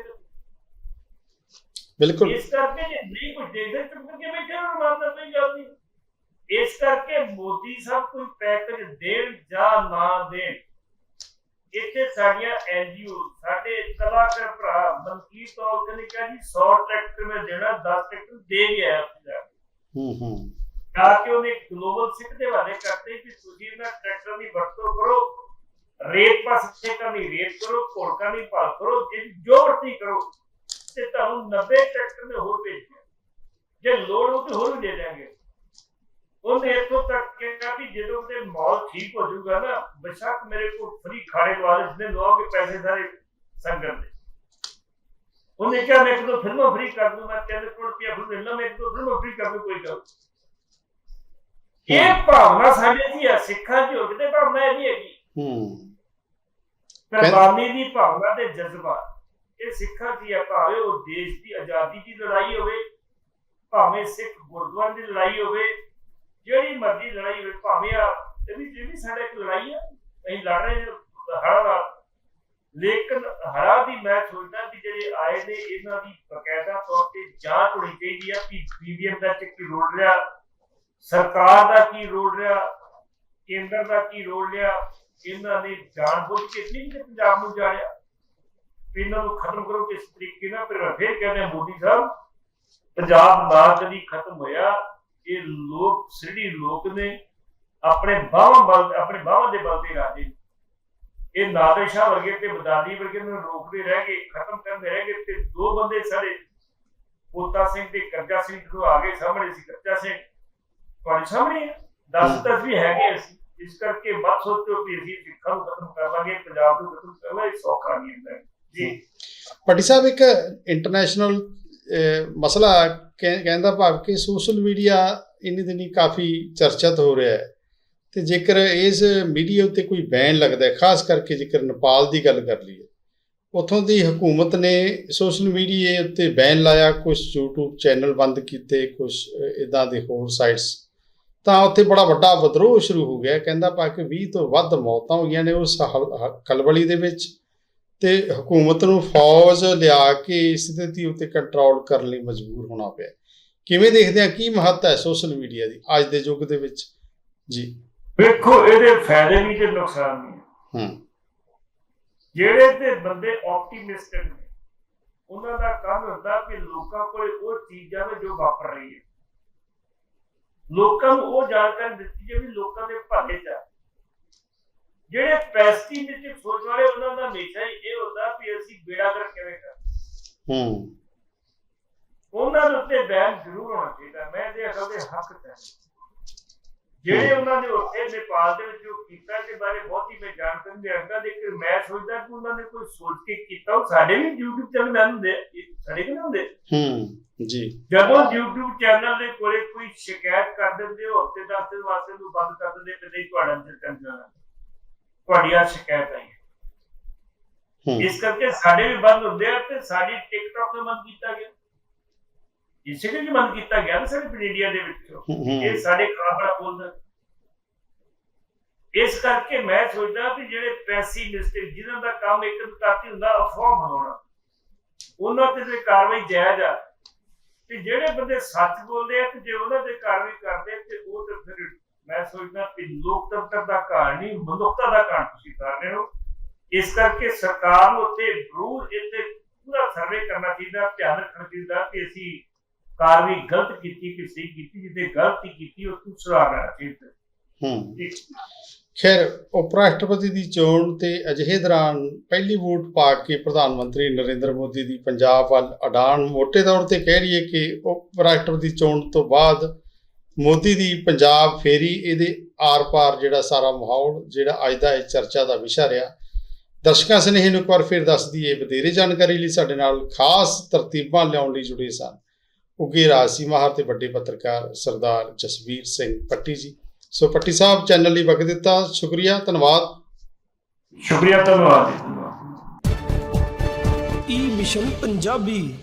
ਬਿਲਕੁਲ। ਇਸ ਕਰਕੇ ਜੇ ਨਹੀਂ ਕੁਝ ਦੇਖਦੇ ਚੁੱਪ ਕੇ ਬੈਠੇ ਹੋ ਮਾਰਦਾ ਕੋਈ ਗੱਲ ਨਹੀਂ। ਇਸ ਕਰਕੇ ਮੋਦੀ ਸਾਹਿਬ ਕੋਈ ਪੈਕੇਜ ਦੇਣ ਜਾਂ ਨਾ ਦੇਣ ਇੱਥੇ ਸਾਡੀਆਂ ਐਨਜੀਓ ਸਾਡੇ ਕਲਾਕਾਰ ਭਰਾ ਮਨਕੀਤ ਔਲਖ ਨੇ ਕਿਹਾ ਜੀ 100 ਟਰੈਕਟਰ ਮੈਂ ਦੇਣਾ 10 ਟਰੈਕਟਰ ਦੇ ਗਿਆ ਪੰਜਾਬ ਹੂੰ ਹੂੰ। ਤਾਂ ਕਿ ਉਹਨੇ ਗਲੋਬਲ ਸਿੱਖ ਦੇ ਵਾਅਦੇ ਕਰਤੇ ਕਿ ਤੁਸੀਂ ਇਹਨਾਂ ਟਰੈਕਟਰ ਦੀ ਵਰਤੋਂ ਕਰੋ ਰੇਤ ਪਾਸੇ ਕਰਨੀ ਰੇਤ ਕਰੋ ਘੋੜਕਾ ਨਹੀਂ ਪਾਲ ਕਰੋ ਜੇ ਜੋ ਵਰਤੀ ਕਰੋ ਤੇ ਤੁਹਾਨੂੰ 90 ਟਰੈਕਟਰ ਦੇ ਹੋਰ ਭੇਜ ਦਿਆਂ। ਜੇ ਲੋੜ ਹੋ ਤੇ ਹੋਰ ਵੀ ਦੇ ਦਿਆਂਗੇ। ਉਹਨੇ ਇੱਥੋਂ ਤੱਕ ਕਿਹਾ ਕਿ ਜਦੋਂ ਤੇ ਮਾਹੌਲ ਠੀਕ ਹੋ ਜਾਊਗਾ ਨਾ ਬੇਸ਼ੱਕ ਮੇਰੇ ਕੋਲ ਫਰੀ ਦਵਾ ਦੇ ਜਿੰਨੇ ਲੋਗੇ ਪੈਸੇ ਸਾਰੇ ਸੰਗਤ ਦੇ। ਉਹਨੇ ਕਿਹਾ ਮੈਂ ਇੱਕ ਦੋ ਫਿਲਮਾਂ ਫ੍ਰੀ ਕਰ ਦੂੰ ਮੈਂ 3 ਕਰੋੜ ਰੁਪਇਆ ਲੈ ਲਾਂ ਮੈਂ ਇੱਕ ਦੋ ਫਿਲਮਾਂ ਫ੍ਰੀ ਕਰ ਦੂੰ ਕੋਈ ਗੱਲ ਇਹ ਭਾਵਨਾ ਸਾਡੇ ਦੀ ਹੈ ਸਿੱਖਾਂ ਦੀ ਹੋਰ ਕਿਤੇ ਭਾਵਨਾ ਇਹ ਨਹੀਂ ਹੈਗੀ। ਹੂੰ। ਕੁਰਬਾਨੀ ਦੀ ਭਾਵਨਾ ਤੇ ਜਜ਼ਬਾ ਇਹ ਸਿੱਖਾਂ ਦੀ ਹੈ ਭਾਵੇਂ ਉਹ ਦੇਸ਼ ਦੀ ਆਜ਼ਾਦੀ ਦੀ ਲੜਾਈ ਹੋਵੇ ਭਾਵੇਂ ਸਿੱਖ ਗੁਰਦੁਆਰੇ ਦੀ ਲੜਾਈ ਹੋਵੇ ਜਿਹੜੀ ਮਰਜ਼ੀ ਲੜਾਈ ਹੋਵੇ, ਭਾਵੇਂ ਆ, ਇਹ ਵੀ ਇਹ ਵੀ ਇੱਕ ਲੜਾਈ ਆ। ਅਸੀਂ ਲੜ ਰਹੇ ਹਾਂ ਹੜਾ ਨਾਲ ਲੇਕਿਨ ਹੜਾ ਦੀ ਮੈਂ ਸੋਚਦਾ ਕਿ ਜਿਹੜੇ ਆਏ ਨੇ, ਇਹਨਾਂ ਦੀ ਬਕਾਇਦਾ ਤੌਰ ਤੇ ਜਾਂਚ ਹੋਣੀ ਚਾਹੀਦੀ ਆ ਕਿ ਪੀਵੀਐਮ ਦਾ ਕੀ ਰੋਲ ਰਿਹਾ, ਸਰਕਾਰ ਦਾ ਕੀ ਰੋਲ ਰਿਹਾ, ਕੇਂਦਰ ਦਾ ਕੀ ਰੋਲ ਰਿਹਾ, ਇਹਨਾਂ ਨੇ ਜਾਣਬੁੱਝ ਕੇ ਨਹੀਂ ਕਿ ਪੰਜਾਬ ਨੂੰ ਜਾੜਿਆ ਵੀ ਇਹਨਾਂ ਨੂੰ ਖਤਮ ਕਰੋ ਕਿਸ ਤਰੀਕੇ ਨਾਲ ਫਿਰ ਕਹਿੰਦੇ ਮੋਦੀ ਸਾਹਿਬ, ਪੰਜਾਬ ਨਾ ਕਦੀ ਖਤਮ ਹੋਇਆ। ਇਹ ਲੋਕ, ਸਿਰੜੀ ਲੋਕ ਨੇ ਆਪਣੇ ਬਾਹਾਂ ਬਲ, ਆਪਣੇ ਬਾਹਾਂ ਦੇ ਬਲ ਤੇ ਰਾਜੇ ਨੇ। ਇਹ ਨਾਦਰ ਸ਼ਾਹ ਵਰਗੇ ਤੇ ਬਦਾਲੀ ਵਰਗੇ ਨੂੰ ਰੋਕਦੇ ਰਹਿ ਗਏ, ਖਤਮ ਕਰਦੇ ਰਹਿ ਗਏ ਤੇ ਦੋ ਬੰਦੇ ਸਾਡੇ ਪੋਤਾ ਸਿੰਘ ਤੇ ਕਰਜਾ ਸਿੰਘ ਜਦੋਂ ਆ ਗਏ ਸਾਹਮਣੇ ਸੀ, ਕਰਜਾ ਸਿੰਘ। ਤੁਹਾਡੇ ਸਾਹਮਣੇ ਹੈ। ਦਸ ਵੀ ਹੈਗੇ ਅਸੀਂ। ਇਸ ਕਰਕੇ ਮਤ ਸੋਚੋ ਕਿ ਅਸੀਂ ਸਿੱਖਾਂ ਨੂੰ ਖਤਮ ਕਰ ਲਾਂਗੇ, ਪੰਜਾਬ ਨੂੰ ਖਤਮ ਕਰਨਾ ਇਹ ਸੌਖਾ ਨਹੀਂ ਹੁੰਦਾ। ਜੀ। ਪੱਟੀ ਸਾਹਿਬ, ਇੱਕ ਇੰਟਰਨੈਸ਼ਨਲ ਮਸਲਾ ਕਹਿੰਦਾ ਭਾਵ ਕਿ ਸੋਸ਼ਲ ਮੀਡੀਆ ਇੰਨੀ ਦਿਨੀ ਕਾਫੀ ਚਰਚਿਤ ਹੋ ਰਿਹਾ ਹੈ। ਤੇ ਜੇਕਰ ਇਸ ਮੀਡੀਆ ਉੱਤੇ ਕੋਈ ਬੈਨ ਲੱਗਦਾ ਹੈ, ਖਾਸ ਕਰਕੇ ਜੇਕਰ ਨੇਪਾਲ ਦੀ ਗੱਲ ਕਰ ਲਈਏ, ਉਥੋਂ ਦੀ ਹਕੂਮਤ ਨੇ ਸੋਸ਼ਲ ਮੀਡੀਆ ਉੱਤੇ ਬੈਨ ਲਾਇਆ ਕੁਝ YouTube ਚੈਨਲ ਬੰਦ ਕੀਤੇ ਕੁਝ ਇਦਾਂ ਦੇ ਹੋਰ ਸਾਈਟਸ ਤਾਂ ਉੱਥੇ ਬੜਾ ਵੱਡਾ ਵਿਦਰੋਹ ਸ਼ੁਰੂ ਹੋ ਗਿਆ। ਕਹਿੰਦਾ ਪਾ ਕਿ 20 ਤੋਂ ਵੱਧ ਮੌਤਾਂ ਹੋਈਆਂ ਨੇ ਉਸ ਹਲ- ਦੇ ਵਿੱਚ। ਤੇ ਹਕੂਮਤ ਨੂੰ ਫੌਜ ਲਿਆ ਕੇ ਸਥਿਤੀ ਉੱਤੇ ਕੰਟਰੋਲ ਕਰਨ ਲਈ ਮਜਬੂਰ ਹੋਣਾ ਪਿਆ। ਕਿਵੇਂ ਦੇਖਦੇ ਆ? ਕੀ ਮਹੱਤਵ ਹੈ ਸੋਸ਼ਲ ਮੀਡੀਆ ਦੀ ਅੱਜ ਦੇ ਯੁੱਗ ਦੇ ਵਿੱਚ? ਜੀ। ਵੇਖੋ ਇਹਦੇ ਫਾਇਦੇ ਵੀ ਤੇ ਨੁਕਸਾਨ ਵੀ ਹੈ। ਜਿਹੜੇ ਤੇ ਬੰਦੇ ਆਪਟੀਮਿਸਟਿਕ ਨੇ ਉਹਨਾਂ ਦਾ ਕੰਮ ਹੁੰਦਾ ਕਿ ਲੋਕਾਂ ਕੋਲ ਉਹ ਚੀਜ਼ਾਂ ਨੇ ਜੋ ਵਾਪਰ ਰਹੀ ਹੈ। ਲੋਕਾਂ ਨੂੰ ਉਹ ਜਾਣਕਾਰੀ ਦਿੱਤੀ ਜਾਵੇ ਵੀ ਲੋਕਾਂ ਦੇ ਭਲੇ ਚ। ਜਿਹੜੇ ਪੈਸਿਮਿਸਟਿਕ ਸੋਚ ਵਾਲੇ ਉਹਨਾਂ ਦਾ ਹਮੇਸ਼ਾ ਹੀ ਇਹ ਹੁੰਦਾ ਵੀ ਅਸੀਂ ਬੇੜਾ ਕਰ ਕਿਵੇਂ ਕਰ ਹੂੰ। ਉਹਨਾਂ ਦੇ ਉੱਤੇ ਬੈਨ ਜ਼ਰੂਰ ਹੋਣਾ ਚਾਹੀਦਾ। ਮੈਂ ਇਹਦੇ ਅਸਲ ਦੇ ਹੱਕ ਹਾਂ। ਜਿਹੜੇ ਉਹਨਾਂ ਨੇ ਉੱਥੇ ਨੇਪਾਲ ਦੇ ਵਿੱਚ ਜੋ ਕੀਤਾ ਤੇ ਬਾਰੇ ਬਹੁਤੀ ਮੈਂ ਜਾਣਕਾਰੀ ਨਹੀਂ ਰੱਖਦਾ ਲੇਕਿਨ ਮੈਂ ਸੋਚਦਾ ਕਿ ਉਹਨਾਂ ਨੇ ਕੋਈ ਸੋਚ ਕੇ ਕੀਤਾ ਉਹ ਸਾਡੇ ਵੀ YouTube ਚੈਨਲ ਮੈਂ ਹੁੰਦੇ ਸਾਡੇ ਕਿਹਨੇ ਹੁੰਦੇ ਹੂੰ ਜੀ। ਜਦੋਂ YouTube ਚੈਨਲ ਦੇ ਕੋਲੇ ਕੋਈ ਸ਼ਿਕਾਇਤ ਕਰ ਦਿੰਦੇ ਹੋ ਹਫ਼ਤੇ 10 ਦਿਨ ਵਾਸਤੇ ਨੂੰ ਬੰਦ ਕਰ ਦਿੰਦੇ ਤੇ ਨਹੀਂ ਤੁਹਾਡਾ ਅੰਦਰ ਟੈਨਸ਼ਨ ਹੈ ਤੁਹਾਡੀ ਆ ਸ਼ਿਕਾਇਤ ਆਈ ਇਸ ਕਰਕੇ ਸਾਡੇ ਵੀ ਬੰਦ ਹੁੰਦੇ ਆ ਤੇ ਸਾਡੀ ਟਿਕਟੌਕ ਨੂੰ ਬੰਦ ਕੀਤਾ ਗਿਆ। ਇਸੇ ਲਈ ਵੀ ਬੰਦ ਕੀਤਾ ਗਿਆ ਨਾ ਸਾਡੇ ਇੰਡੀਆ ਦੇ ਵਿੱਚ। ਇਹ ਸਾਡੇ ਖਿਲਾਫ ਬੜਾ ਬੋਲਦਾ ਇਸ ਕਰਕੇ ਮੈਂ ਸੋਚਦਾ ਕਿ ਜਿਹੜੇ ਪੈਸੀਮਿਸਟਿਕ ਜਿਨ੍ਹਾਂ ਦਾ ਕੰਮ ਇੱਕ ਦੁਕਾਤੀ ਹੁੰਦਾ ਅਫਵਾਹ ਬਣਾਉਣਾ। ਉਹਨਾਂ ਤੇ ਤੇ ਕਾਰਵਾਈ ਜਾਇਜ਼ ਆ। ਤੇ ਜਿਹੜੇ ਬੰਦੇ ਸੱਚ ਬੋਲਦੇ ਆ ਤੇ ਜੇ ਉਹਨਾਂ ਤੇ ਕਾਰਵਾਈ ਕਰਦੇ ਤੇ ਉਹ ਤੇ ਫਿਰ ਮੈਂ ਸੋਚਦਾ ਕਿ ਲੋਕਤੰਤਰ ਦਾ ਕਾਰਨ ਨਹੀਂ ਮਨੁੱਖਤਾ ਦਾ ਕਾਰਨ ਤੁਸੀਂ ਕਰ ਰਹੇ ਹੋ। ਇਸ ਕਰਕੇ ਸਰਕਾਰ ਨੂੰ ਉੱਤੇ ਜ਼ਰੂਰ ਇੱਥੇ ਪੂਰਾ ਸਰਵੇ ਕਰਨਾ ਚਾਹੀਦਾ ਧਿਆਨ ਰੱਖਣਾ ਚਾਹੀਦਾ ਕਿ ਅਸੀਂ ਕਾਰਵਾਈ ਗਲਤ ਕੀਤੀ ਕਿ ਸਹੀ ਕੀਤੀ ਜਿੱਥੇ ਗਲਤੀ ਕੀਤੀ ਉਸ ਨੂੰ ਸੁਧਾਰਨਾ ਚਾਹੀਦਾ ਹੂੰ। ਖੈਰ ਉਪ ਰਾਸ਼ਟਰਪਤੀ ਦੀ ਚੋਣ ਤੇ ਅਜਿਹੇ ਦੌਰਾਨ ਪਹਿਲੀ ਵੋਟ ਪਾ ਕੇ ਪ੍ਰਧਾਨ ਮੰਤਰੀ ਨਰਿੰਦਰ ਮੋਦੀ ਦੀ ਪੰਜਾਬ ਵੱਲ ਅਡਾਨ ਮੋٹے ਤੌਰ ਤੇ ਕਹਿ ਲਈਏ ਕਿ ਉਪ ਰਾਸ਼ਟਰਪਤੀ ਚੋਣ ਤੋਂ ਬਾਅਦ ਮੋਦੀ ਦੀ ਪੰਜਾਬ ਫੇਰੀ ਇਹਦੇ ਆਰ-ਪਾਰ ਜਿਹੜਾ ਸਾਰਾ ਮਾਹੌਲ ਜਿਹੜਾ ਅੱਜ ਦਾ ਇਹ ਚਰਚਾ ਦਾ ਵਿਸ਼ਾ ਰਿਹਾ ਦਰਸ਼ਕਾਂ ਸਨੇਹ ਨੂੰ ਇੱਕ ਵਾਰ ਫਿਰ ਦੱਸ ਦਈਏ ਵਧੇਰੇ ਜਾਣਕਾਰੀ ਲਈ ਸਾਡੇ ਨਾਲ ਖਾਸ ਤਰਤੀਬਾਂ ਲਿਆਉਣ ਲਈ ਜੁੜੇ ਸਨ। ਉਗੇ ਰਾਸੀ ਮਾਹਰ ਤੇ ਵੱਡੇ ਪੱਤਰਕਾਰ ਸਰਦਾਰ ਜਸਵੀਰ ਸਿੰਘ ਪੱਟੀ ਜੀ। ਸੋ ਪੱਟੀ ਸਾਹਿਬ ਚੈਨਲ ਲਈ ਵਕਤ ਦਿੱਤਾ ਸ਼ੁਕਰੀਆ ਧੰਨਵਾਦ। ਸ਼ੁਕਰੀਆ ਧੰਨਵਾਦ ਈ ਮਿਸ਼ਨ ਪੰਜਾਬੀ